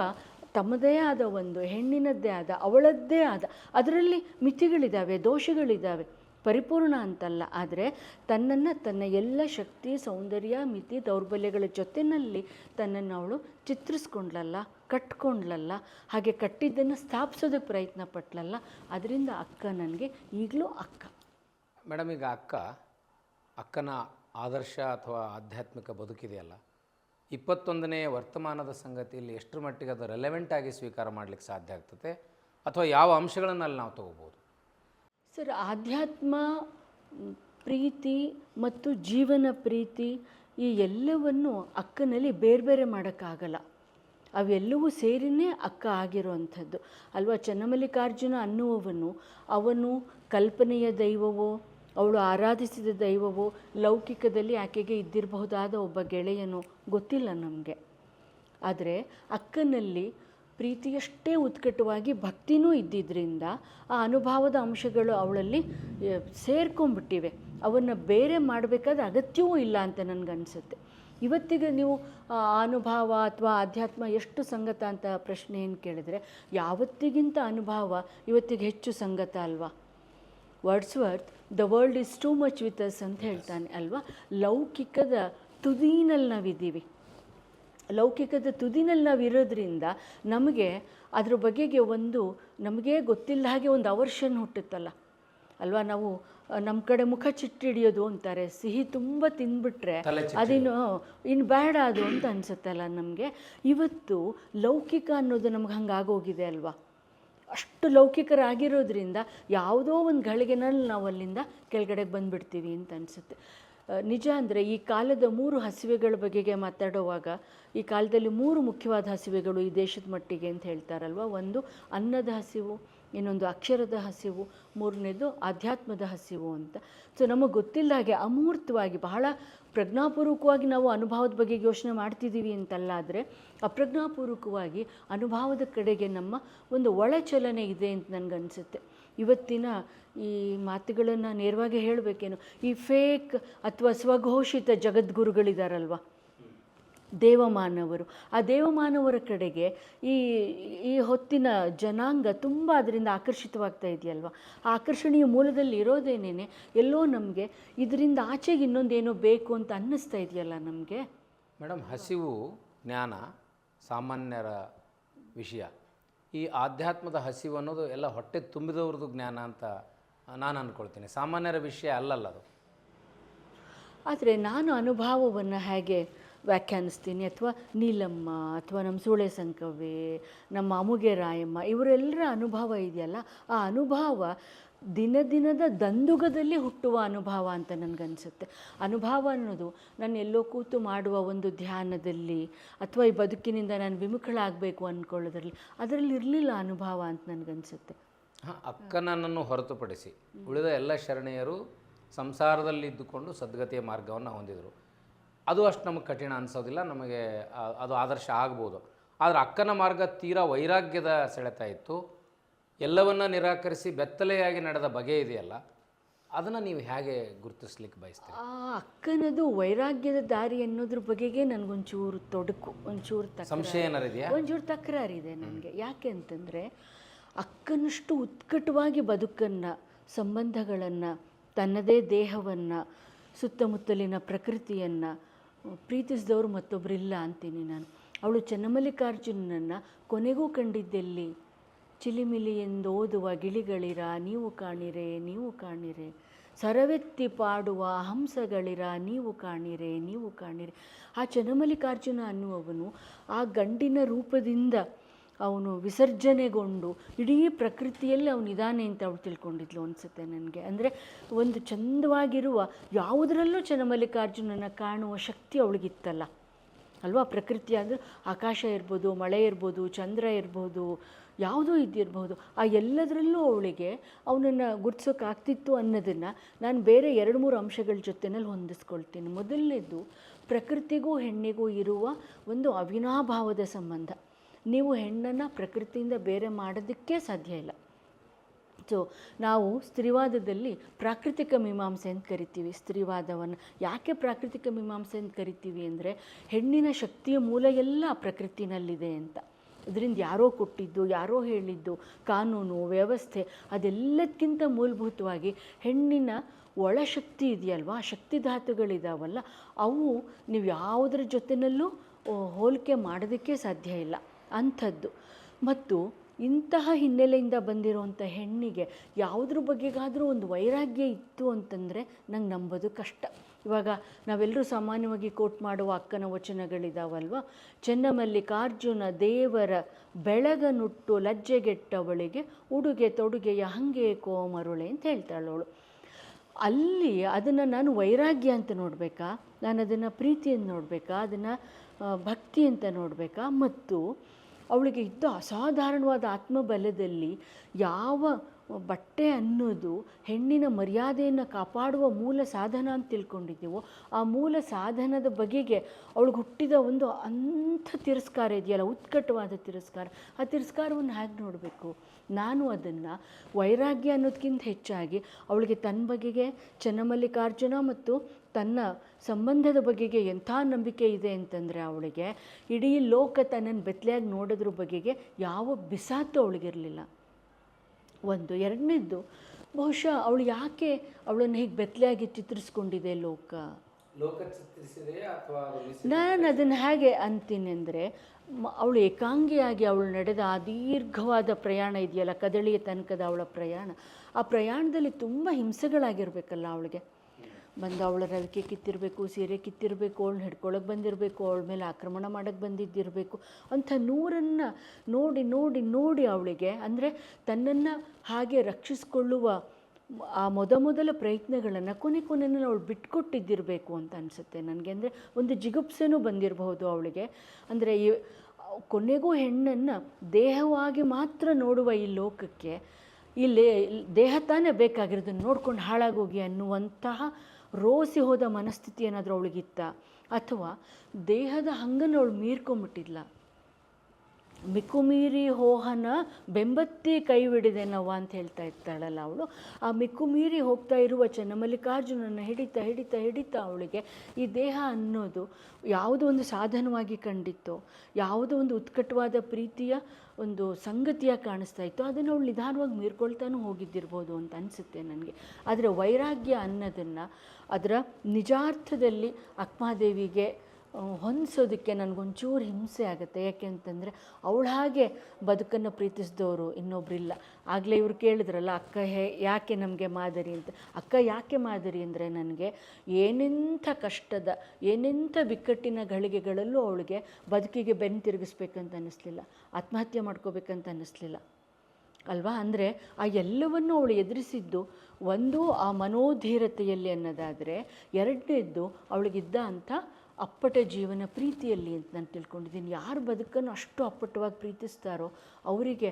ತಮ್ಮದೇ ಆದ ಒಂದು, ಹೆಣ್ಣಿನದ್ದೇ ಆದ, ಅವಳದ್ದೇ ಆದ, ಅದರಲ್ಲಿ ಮಿತಿಗಳಿದ್ದಾವೆ ದೋಷಗಳಿದ್ದಾವೆ ಪರಿಪೂರ್ಣ ಅಂತಲ್ಲ, ಆದರೆ ತನ್ನನ್ನು ತನ್ನ ಎಲ್ಲ ಶಕ್ತಿ, ಸೌಂದರ್ಯ, ಮಿತಿ, ದೌರ್ಬಲ್ಯಗಳ ಜೊತೆಯಲ್ಲಿ ತನ್ನನ್ನು ಅವಳು ಚಿತ್ರಿಸ್ಕೊಂಡ್ಲಲ್ಲ, ಕಟ್ಕೊಂಡ್ಲಲ್ಲ, ಹಾಗೆ ಕಟ್ಟಿದ್ದನ್ನು ಸ್ಥಾಪಿಸೋದಕ್ಕೆ ಪ್ರಯತ್ನ ಪಟ್ಲಲ್ಲ ಅದರಿಂದ ಅಕ್ಕ ನನಗೆ ಈಗಲೂ ಅಕ್ಕ. ಮೇಡಮ್, ಈಗ ಅಕ್ಕ, ಅಕ್ಕನ ಆದರ್ಶ ಅಥವಾ ಆಧ್ಯಾತ್ಮಿಕ ಬದುಕಿದೆಯಲ್ಲ ಇಪ್ಪತ್ತೊಂದನೇ ವರ್ತಮಾನದ ಸಂಗತಿಯಲ್ಲಿ ಎಷ್ಟರ ಮಟ್ಟಿಗೆ ಅದು ರೆಲೆವೆಂಟ್ ಆಗಿ ಸ್ವೀಕಾರ ಮಾಡಲಿಕ್ಕೆ ಸಾಧ್ಯ ಆಗ್ತದೆ? ಅಥವಾ ಯಾವ ಅಂಶಗಳನ್ನು ಅಲ್ಲಿ ನಾವು ತಗೋಬೋದು? ಸರ್, ಆಧ್ಯಾತ್ಮ, ಪ್ರೀತಿ ಮತ್ತು ಜೀವನ ಪ್ರೀತಿ ಈ ಎಲ್ಲವನ್ನು ಅಕ್ಕನಲ್ಲಿ ಬೇರೆ ಬೇರೆ ಮಾಡೋಕ್ಕಾಗಲ್ಲ. ಅವೆಲ್ಲವೂ ಸೇರಿನೇ ಅಕ್ಕ ಆಗಿರುವಂಥದ್ದು. ಅಲ್ವಾ? ಚನ್ನಮಲ್ಲಿಕಾರ್ಜುನ ಅನ್ನುವವನು ಅವನು ಕಲ್ಪನೆಯ ದೈವವೋ ಅವಳು ಆರಾಧಿಸಿದ ದೈವವು ಲೌಕಿಕದಲ್ಲಿ ಆಕೆಗೆ ಇದ್ದಿರಬಹುದಾದ ಒಬ್ಬ ಗೆಳೆಯನೋ ಗೊತ್ತಿಲ್ಲ ನಮಗೆ. ಆದರೆ ಅಕ್ಕನಲ್ಲಿ ಪ್ರೀತಿಯಷ್ಟೇ ಉತ್ಕಟವಾಗಿ ಭಕ್ತಿನೂ ಇದ್ದಿದ್ದರಿಂದ ಆ ಅನುಭವದ ಅಂಶಗಳು ಅವಳಲ್ಲಿ ಸೇರ್ಕೊಂಡ್ಬಿಟ್ಟಿವೆ. ಅವನ್ನು ಬೇರೆ ಮಾಡಬೇಕಾದ ಅಗತ್ಯವೂ ಇಲ್ಲ ಅಂತ ನನಗನ್ಸುತ್ತೆ. ಇವತ್ತಿಗೆ ನೀವು ಅನುಭವ ಅಥವಾ ಆಧ್ಯಾತ್ಮ ಎಷ್ಟು ಸಂಗತ ಅಂತ ಪ್ರಶ್ನೆ ಏನು ಕೇಳಿದರೆ, ಯಾವತ್ತಿಗಿಂತ ಅನುಭವ ಇವತ್ತಿಗೆ ಹೆಚ್ಚು ಸಂಗತ ಅಲ್ವಾ? Wordsworth the world is too much with us ಅಂತ ಹೇಳ್ತಾನೆ ಅಲ್ವಾ? ಲೌಕಿಕದ ತುದಿನಲ್ಲಿ ನಾವಿದ್ದೀವಿ. ಲೌಕಿಕದ ತುದಿನಲ್ಲಿ ನಾವು ಇರೋದ್ರಿಂದ ನಮಗೆ ಅದ್ರ ಬಗೆಗೆ ಒಂದು ನಮಗೆ ಗೊತ್ತಿಲ್ಲ ಹಾಗೆ ಒಂದು ಅವರ್ಷನ್ ಹುಟ್ಟುತ್ತಲ್ಲ. ಅಲ್ವಾ? ನಾವು ನಮ್ಮ ಕಡೆ ಮುಖ ಚಿಟ್ಟಿಡಿಯೋದು ಅಂತಾರೆ ಸಿಹಿ ತುಂಬ ತಿಂದ್ಬಿಟ್ರೆ ಅದೇನು ಇನ್ನು ಬೇಡ ಅದು ಅಂತ ಅನ್ಸುತ್ತಲ್ಲ ನಮಗೆ. ಇವತ್ತು ಲೌಕಿಕ ಅನ್ನೋದು ನಮ್ಗೆ ಹಂಗಾಗೋಗಿದೆ ಅಲ್ವಾ? ಅಷ್ಟು ಲೌಕಿಕರಾಗಿರೋದ್ರಿಂದ ಯಾವುದೋ ಒಂದು ಗಳಿಗೆನಲ್ಲಿ ನಾವು ಅಲ್ಲಿಂದ ಕೆಳಗಡೆಗೆ ಬಂದುಬಿಡ್ತೀವಿ ಅಂತ ಅನಿಸುತ್ತೆ. ನಿಜ ಅಂದರೆ ಈ ಕಾಲದ ಮೂರು ಹಸಿವೆಗಳ ಬಗೆಗೆ ಮಾತಾಡುವಾಗ ಈ ಕಾಲದಲ್ಲಿ ಮೂರು ಮುಖ್ಯವಾದ ಹಸಿವೆಗಳು ಈ ದೇಶದ ಮಟ್ಟಿಗೆ ಅಂತ ಹೇಳ್ತಾರಲ್ವ? ಒಂದು ಅನ್ನದ ಹಸಿವು ಇನ್ನೊಂದು ಅಕ್ಷರದ ಹಸಿವು, ಮೂರನೇದು ಆಧ್ಯಾತ್ಮದ ಹಸಿವು ಅಂತ. ಸೊ ನಮಗೆ ಗೊತ್ತಿಲ್ಲ ಹಾಗೆ ಅಮೂರ್ತವಾಗಿ, ಬಹಳ ಪ್ರಜ್ಞಾಪೂರ್ವಕವಾಗಿ ನಾವು ಅನುಭವದ ಬಗ್ಗೆ ಯೋಚನೆ ಮಾಡ್ತಿದ್ದೀವಿ ಅಂತಲ್ಲಾದರೆ, ಅಪ್ರಜ್ಞಾಪೂರ್ವಕವಾಗಿ ಅನುಭವದ ಕಡೆಗೆ ನಮ್ಮ ಒಂದು ಒಳಚಲನೆ ಇದೆ ಅಂತ ನನಗನ್ಸುತ್ತೆ ಇವತ್ತಿನ ಈ ಮಾತುಗಳನ್ನು ನೇರವಾಗಿ ಹೇಳಬೇಕೇನು? ಈ ಫೇಕ್ ಅಥವಾ ಸ್ವಘೋಷಿತ ಜಗದ್ಗುರುಗಳಿದಾರಲ್ವ? ದೇವಮಾನವರು. ಆ ದೇವಮಾನವರ ಕಡೆಗೆ ಈ ಈ ಹೊತ್ತಿನ ಜನಾಂಗ ತುಂಬ ಅದರಿಂದ ಆಕರ್ಷಿತವಾಗ್ತಾ ಇದೆಯಲ್ವ? ಆ ಆಕರ್ಷಣೆಯ ಮೂಲದಲ್ಲಿ ಇರೋದೇನೇನೆ? ಎಲ್ಲೋ ನಮಗೆ ಇದರಿಂದ ಆಚೆಗೆ ಇನ್ನೊಂದೇನೋ ಬೇಕು ಅಂತ ಅನ್ನಿಸ್ತಾ ಇದೆಯಲ್ಲ ನಮಗೆ? ಮೇಡಮ್ ಹಸಿವು ಜ್ಞಾನ ಸಾಮಾನ್ಯರ ವಿಷಯ. ಈ ಆಧ್ಯಾತ್ಮದ ಹಸಿವು ಅನ್ನೋದು ಎಲ್ಲ ಹೊಟ್ಟೆ ತುಂಬಿದವ್ರದ್ದು ಜ್ಞಾನ ಅಂತ ನಾನು ಅಂದ್ಕೊಳ್ತೀನಿ ಸಾಮಾನ್ಯರ ವಿಷಯ ಅಲ್ಲಲ್ಲ ಅದು ಆದರೆ ನಾನು ಅನುಭವವನ್ನು ಹೇಗೆ ವ್ಯಾಖ್ಯಾನಿಸ್ತೀನಿ. ಅಥವಾ ನೀಲಮ್ಮ, ಅಥವಾ ನಮ್ಮ ಸೂಳೆ ಸಂಕವೆ ನಮ್ಮ ಅಮುಗೆ ರಾಯಮ್ಮ, ಇವರೆಲ್ಲರ ಅನುಭವ ಇದೆಯಲ್ಲ? ಆ ಅನುಭವ ದಿನ ದಿನದ ದಂದುಗದಲ್ಲಿ ಹುಟ್ಟುವ ಅನುಭವ ಅಂತ ನನಗನ್ಸುತ್ತೆ. ಅನುಭವ ಅನ್ನೋದು ನಾನು ಎಲ್ಲೋ ಕೂತು ಮಾಡುವ ಒಂದು ಧ್ಯಾನದಲ್ಲಿ ಅಥವಾ ಈ ಬದುಕಿನಿಂದ ನಾನು ವಿಮುಖಳಾಗಬೇಕು ಅಂದ್ಕೊಳ್ಳೋದ್ರಲ್ಲಿ ಅದರಲ್ಲಿ ಇರಲಿಲ್ಲ ಅನುಭವ ಅಂತ ನನಗನ್ಸುತ್ತೆ. ಹಾಂ ನನ್ನನ್ನು ಹೊರತುಪಡಿಸಿ ಉಳಿದ ಎಲ್ಲ ಶರಣೆಯರು ಸಂಸಾರದಲ್ಲಿ ಇದ್ದುಕೊಂಡು ಸದ್ಗತಿಯ ಮಾರ್ಗವನ್ನು ಹೊಂದಿದರು. ಅದು ಅಷ್ಟು ನಮಗೆ ಕಠಿಣ ಅನಿಸೋದಿಲ್ಲ. ನಮಗೆ ಅದು ಆದರ್ಶ ಆಗ್ಬೋದು. ಆದರೆ ಅಕ್ಕನ ಮಾರ್ಗ ತೀರಾ ವೈರಾಗ್ಯದ ಸೆಳೆತ ಇತ್ತು. ಎಲ್ಲವನ್ನ ನಿರಾಕರಿಸಿ ಬೆತ್ತಲೆಯಾಗಿ ನಡೆದ ಬಗೆ ಇದೆಯಲ್ಲ ಅದನ್ನು ನೀವು ಹೇಗೆ ಗುರುತಿಸ್ಲಿಕ್ಕೆ ಬಯಸ್ತೀರಿ? ಆ ಅಕ್ಕನದು ವೈರಾಗ್ಯದ ದಾರಿ ಅನ್ನೋದ್ರ ಬಗೆಗೆ ನನಗೊಂಚೂರು ತೊಡಕು ಒಂಚೂರು ಸಂಶಯ ಏನಾರಿದೆಯಾ ಒಂಚೂರು ತಕರಾರಿದೆ ನನಗೆ. ಯಾಕೆ ಅಂತಂದರೆ ಅಕ್ಕನಷ್ಟು ಉತ್ಕಟವಾಗಿ ಬದುಕನ್ನು ಸಂಬಂಧಗಳನ್ನು ತನ್ನದೇ ದೇಹವನ್ನು ಸುತ್ತಮುತ್ತಲಿನ ಪ್ರಕೃತಿಯನ್ನು ಪ್ರೀತಿಸಿದವರು ಮತ್ತೊಬ್ಬರಿಲ್ಲ ಅಂತೀನಿ ನಾನು. ಅವಳು ಚನ್ನಮಲ್ಲಿಕಾರ್ಜುನನ್ನು ಕೊನೆಗೂ ಕಂಡಿದ್ದೆಲ್ಲಿ? ಚಿಲಿಮಿಲಿ ಎಂದು ಓದುವ ಗಿಳಿಗಳಿರ, ನೀವು ಕಾಣಿರೆ ನೀವು ಕಾಣಿರೆ. ಸರವೆತ್ತಿ ಪಾಡುವ ಹಂಸಗಳಿರ ನೀವು ಕಾಣಿರೆ ನೀವು ಕಾಣಿರೆ. ಆ ಚನ್ನಮಲ್ಲಿಕಾರ್ಜುನ ಅನ್ನುವವನು ಆ ಗಂಡಿನ ರೂಪದಿಂದ ಅವನು ವಿಸರ್ಜನೆಗೊಂಡು ಇಡೀ ಪ್ರಕೃತಿಯಲ್ಲಿ ಅವನಿದ್ದಾನೆ ಅಂತ ಅವಳು ತಿಳ್ಕೊಂಡಿದ್ಲು ಅನಿಸುತ್ತೆ ನನಗೆ. ಅಂದರೆ ಒಂದು ಚಂದವಾಗಿರುವ ಯಾವುದರಲ್ಲೂ ಚನ್ನಮಲ್ಲಿಕಾರ್ಜುನನ ಕಾಣುವ ಶಕ್ತಿ ಅವಳಿಗಿತ್ತಲ್ಲ. ಅಲ್ವಾ? ಪ್ರಕೃತಿ ಅಂದರೆ ಆಕಾಶ ಇರ್ಬೋದು, ಮಳೆ ಇರ್ಬೋದು, ಚಂದ್ರ ಇರ್ಬೋದು, ಯಾವುದೂ ಇದ್ದಿರ್ಬೋದು. ಆ ಎಲ್ಲದರಲ್ಲೂ ಅವಳಿಗೆ ಅವನನ್ನು ಗುರ್ತಿಸೋಕ್ಕಾಗ್ತಿತ್ತು ಅನ್ನೋದನ್ನು ನಾನು ಬೇರೆ ಎರಡು ಮೂರು ಅಂಶಗಳ ಜೊತೆನಲ್ಲಿ ಹೊಂದಿಸ್ಕೊಳ್ತೀನಿ. ಮೊದಲನೇದು ಪ್ರಕೃತಿಗೂ ಹೆಣ್ಣಿಗೂ ಇರುವ ಒಂದು ಅವಿನಾಭಾವದ ಸಂಬಂಧ. ನೀವು ಹೆಣ್ಣನ್ನು ಪ್ರಕೃತಿಯಿಂದ ಬೇರೆ ಮಾಡೋದಕ್ಕೆ ಸಾಧ್ಯ ಇಲ್ಲ. ಸೊ ನಾವು ಸ್ತ್ರೀವಾದದಲ್ಲಿ ಪ್ರಾಕೃತಿಕ ಮೀಮಾಂಸೆ ಅಂತ ಕರಿತೀವಿ. ಸ್ತ್ರೀವಾದವನ್ನು ಯಾಕೆ ಪ್ರಾಕೃತಿಕ ಮೀಮಾಂಸೆ ಅಂತ ಕರಿತೀವಿ ಅಂದರೆ ಹೆಣ್ಣಿನ ಶಕ್ತಿಯ ಮೂಲ ಎಲ್ಲ ಪ್ರಕೃತಿನಲ್ಲಿದೆ ಅಂತ. ಇದರಿಂದ ಯಾರೋ ಕೊಟ್ಟಿದ್ದು, ಯಾರೋ ಹೇಳಿದ್ದು, ಕಾನೂನು, ವ್ಯವಸ್ಥೆ ಅದೆಲ್ಲದಕ್ಕಿಂತ ಮೂಲಭೂತವಾಗಿ ಹೆಣ್ಣಿನ ಒಳಶಕ್ತಿ ಇದೆಯಲ್ವಾ? ಶಕ್ತಿಧಾತುಗಳಿದಾವಲ್ಲ ಅವು ನೀವು ಯಾವುದರ ಜೊತೆನಲ್ಲೂ ಹೋಲಿಕೆ ಮಾಡೋದಕ್ಕೆ ಸಾಧ್ಯ ಇಲ್ಲ. ಅಂಥದ್ದು. ಮತ್ತು ಇಂತಹ ಹಿನ್ನೆಲೆಯಿಂದ ಬಂದಿರುವಂಥ ಹೆಣ್ಣಿಗೆ ಯಾವುದ್ರ ಬಗ್ಗೆಗಾದರೂ ಒಂದು ವೈರಾಗ್ಯ ಇತ್ತು ಅಂತಂದರೆ ನಂಗೆ ನಂಬೋದು ಕಷ್ಟ. ಇವಾಗ ನಾವೆಲ್ಲರೂ ಸಾಮಾನ್ಯವಾಗಿ ಕೋಟ್ ಮಾಡುವ ಅಕ್ಕನ ವಚನಗಳಿದಾವಲ್ವ? ಚೆನ್ನಮಲ್ಲಿಕಾರ್ಜುನ ದೇವರ ಬೆಳಗನುಟ್ಟು ಲಜ್ಜೆಗೆಟ್ಟವಳಿಗೆ ಉಡುಗೆ ತೊಡುಗೆಯ ಹಂಗೆ ಕೋಮರುಳೆ ಅಂತ ಹೇಳ್ತಾಳವಳು ಅಲ್ಲಿ ಅದನ್ನು ನಾನು ವೈರಾಗ್ಯ ಅಂತ ನೋಡಬೇಕಾ? ನಾನು ಅದನ್ನು ಪ್ರೀತಿ ಅಂತ ನೋಡಬೇಕಾ? ಅದನ್ನು ಭಕ್ತಿ ಅಂತ ನೋಡಬೇಕಾ? ಮತ್ತು ಅವಳಿಗೆ ಇದ್ದ ಅಸಾಧಾರಣವಾದ ಆತ್ಮಬಲದಲ್ಲಿ ಯಾವ ಬಟ್ಟೆ ಅನ್ನೋದು ಹೆಣ್ಣಿನ ಮರ್ಯಾದೆಯನ್ನು ಕಾಪಾಡುವ ಮೂಲ ಸಾಧನ ಅಂತ ತಿಳ್ಕೊಂಡಿದ್ದೀವೋ, ಆ ಮೂಲ ಸಾಧನದ ಬಗೆಗೆ ಅವಳಿಗೆ ಹುಟ್ಟಿದ ಒಂದು ಅಂಥ ತಿರಸ್ಕಾರ ಇದೆಯಲ್ಲ, ಉತ್ಕಟವಾದ ತಿರಸ್ಕಾರ. ಆ ತಿರಸ್ಕಾರವನ್ನು ಹೇಗೆ ನೋಡಬೇಕು? ನಾನು ಅದನ್ನು ವೈರಾಗ್ಯ ಅನ್ನೋದಕ್ಕಿಂತ ಹೆಚ್ಚಾಗಿ ಅವಳಿಗೆ ತನ್ನ ಬಗೆಗೆ ಚನ್ನಮಲ್ಲಿಕಾರ್ಜುನ ಮತ್ತು ತನ್ನ ಸಂಬಂಧದ ಬಗೆಗೆ ಎಂಥ ನಂಬಿಕೆ ಇದೆ ಅಂತಂದರೆ ಅವಳಿಗೆ ಇಡೀ ಲೋಕ ತನ್ನನ್ನು ಬೆತ್ತಲೆಯಾಗಿ ನೋಡೋದ್ರ ಬಗೆಗೆ ಯಾವ ಬಿಸಾತು ಅವಳಿಗಿರಲಿಲ್ಲ. ಒಂದು. ಎರಡನೇದ್ದು ಬಹುಶಃ ಅವಳು ಯಾಕೆ ಅವಳನ್ನು ಹೀಗೆ ಬೆತ್ತಲೆಯಾಗಿ ಚಿತ್ರಿಸ್ಕೊಂಡಿದೆ ಲೋಕ? ಲೋಕ ಚಿತ್ರಿಸಿದೆಯೇ ಅಥವಾ ನಾನು ಅದನ್ನು ಹೇಗೆ ಅಂತೀನಿ ಅಂದರೆ ಅವಳು ಏಕಾಂಗಿಯಾಗಿ ಅವಳು ನಡೆದ ಆ ದೀರ್ಘವಾದ ಪ್ರಯಾಣ ಇದೆಯಲ್ಲ ಕದಳಿಯ ತನಕದ ಅವಳ ಪ್ರಯಾಣ ಆ ಪ್ರಯಾಣದಲ್ಲಿ ತುಂಬ ಹಿಂಸೆಗಳಾಗಿರಬೇಕಲ್ಲ ಅವಳಿಗೆ. ಬಂದು ಅವಳ ರವಿಕೆ ಕಿತ್ತಿರಬೇಕು, ಸೀರೆ ಕಿತ್ತಿರಬೇಕು, ಅವಳನ್ನ ಹಿಡ್ಕೊಳಕ್ಕೆ ಬಂದಿರಬೇಕು, ಅವಳ ಮೇಲೆ ಆಕ್ರಮಣ ಮಾಡೋಕ್ಕೆ ಬಂದಿದ್ದಿರಬೇಕು. ಅಂಥ ನೂರನ್ನು ನೋಡಿ ನೋಡಿ ನೋಡಿ ಅವಳಿಗೆ ಅಂದರೆ ತನ್ನನ್ನು ಹಾಗೆ ರಕ್ಷಿಸಿಕೊಳ್ಳುವ ಆ ಮೊದ ಮೊದಲ ಪ್ರಯತ್ನಗಳನ್ನು ಕೊನೆ ಕೊನೆಯಲ್ಲಿ ಅವಳು ಬಿಟ್ಕೊಟ್ಟಿದ್ದಿರಬೇಕು ಅಂತ ಅನಿಸುತ್ತೆ ನನಗೆ. ಅಂದರೆ ಒಂದು ಜಿಗುಪ್ಸೆನೂ ಬಂದಿರಬಹುದು ಅವಳಿಗೆ. ಅಂದರೆ ಈ ಕೊನೆಗೂ ಹೆಣ್ಣನ್ನು ದೇಹವಾಗಿ ಮಾತ್ರ ನೋಡುವ ಈ ಲೋಕಕ್ಕೆ ಇಲ್ಲಿ ದೇಹ ತಾನೇ ಬೇಕಾಗಿರೋದನ್ನು ನೋಡ್ಕೊಂಡು ಹಾಳಾಗೋಗಿ ಅನ್ನುವಂತಹ ರೋಸಿ ಹೋದ ಮನಸ್ಥಿತಿ ಏನಾದರೂ ಅವಳಿಗಿತ್ತ? ಅಥವಾ ದೇಹದ ಹಂಗನ್ನು ಅವಳು ಮೀರ್ಕೊಂಬಿಟ್ಟಿದ್ಲ? ಮಿಕ್ಕುಮೀರಿ ಹೋಹನ ಬೆಂಬತ್ತಿ ಕೈವಿಡಿದೆನವ್ವ ಅಂತ ಹೇಳ್ತಾ ಇರ್ತಾಳಲ್ಲ ಅವಳು. ಆ ಮಿಕ್ಕುಮೀರಿ ಹೋಗ್ತಾ ಇರುವ ಚನ್ನಮಲ್ಲಿಕಾರ್ಜುನನ ಹಿಡಿತಾ ಹಿಡಿತಾ ಹಿಡಿತಾ ಅವಳಿಗೆ ಈ ದೇಹ ಅನ್ನೋದು ಯಾವುದೋ ಒಂದು ಸಾಧನವಾಗಿ ಕಂಡಿತ್ತು, ಯಾವುದೋ ಒಂದು ಉತ್ಕಟವಾದ ಪ್ರೀತಿಯ ಒಂದು ಸಂಗತಿಯಾಗಿ ಕಾಣಿಸ್ತಾ ಇತ್ತು. ಅದನ್ನು ಅವಳು ನಿಧಾನವಾಗಿ ಮೀರ್ಕೊಳ್ತಾನೂ ಹೋಗಿದ್ದಿರ್ಬೋದು ಅಂತ ಅನಿಸುತ್ತೆ ನನಗೆ. ಆದರೆ ವೈರಾಗ್ಯ ಅನ್ನೋದನ್ನು ಅದರ ನಿಜಾರ್ಥದಲ್ಲಿ ಅಕ್ಮಾದೇವಿಗೆ ಹೊಂದಿಸೋದಕ್ಕೆ ನನಗೊಂಚೂರು ಹಿಂಸೆ ಆಗುತ್ತೆ. ಯಾಕೆ ಅಂತಂದರೆ ಅವಳ ಹಾಗೆ ಬದುಕನ್ನು ಪ್ರೀತಿಸಿದವರು ಇನ್ನೊಬ್ಬರಿಲ್ಲ ಆಗಲೇ ಇವ್ರು ಕೇಳಿದ್ರಲ್ಲ, ಅಕ್ಕ ಹೇ, ಯಾಕೆ ನಮಗೆ ಮಾದರಿ ಅಂತ? ಅಕ್ಕ, ಯಾಕೆ ಮಾದರಿ ಅಂದರೆ ನನಗೆ ಏನೆಂಥ ಕಷ್ಟದ, ಏನೆಂಥ ಬಿಕ್ಕಟ್ಟಿನ ಗಳಿಗೆಗಳಲ್ಲೂ ಅವಳಿಗೆ ಬದುಕಿಗೆ ಬೆನ್ನು ತಿರುಗಿಸ್ಬೇಕಂತ ಅನ್ನಿಸ್ಲಿಲ್ಲ. ಆತ್ಮಹತ್ಯೆ ಮಾಡ್ಕೋಬೇಕಂತ ಅನ್ನಿಸ್ಲಿಲ್ಲ. ಅಲ್ವಾ? ಅಂದರೆ ಆ ಎಲ್ಲವನ್ನು ಅವಳು ಎದುರಿಸಿದ್ದು ಒಂದು ಆ ಮನೋಧೀರತೆಯಲ್ಲಿ ಅನ್ನೋದಾದರೆ ಎರಡನೇದ್ದು ಅವಳಿಗಿದ್ದ ಅಂಥ ಅಪ್ಪಟ ಜೀವನ ಪ್ರೀತಿಯಲ್ಲಿ ಅಂತ ನಾನು ತಿಳ್ಕೊಂಡಿದ್ದೀನಿ. ಯಾರು ಬದುಕನ್ನು ಅಷ್ಟು ಅಪ್ಪಟವಾಗಿ ಪ್ರೀತಿಸ್ತಾರೋ ಅವರಿಗೆ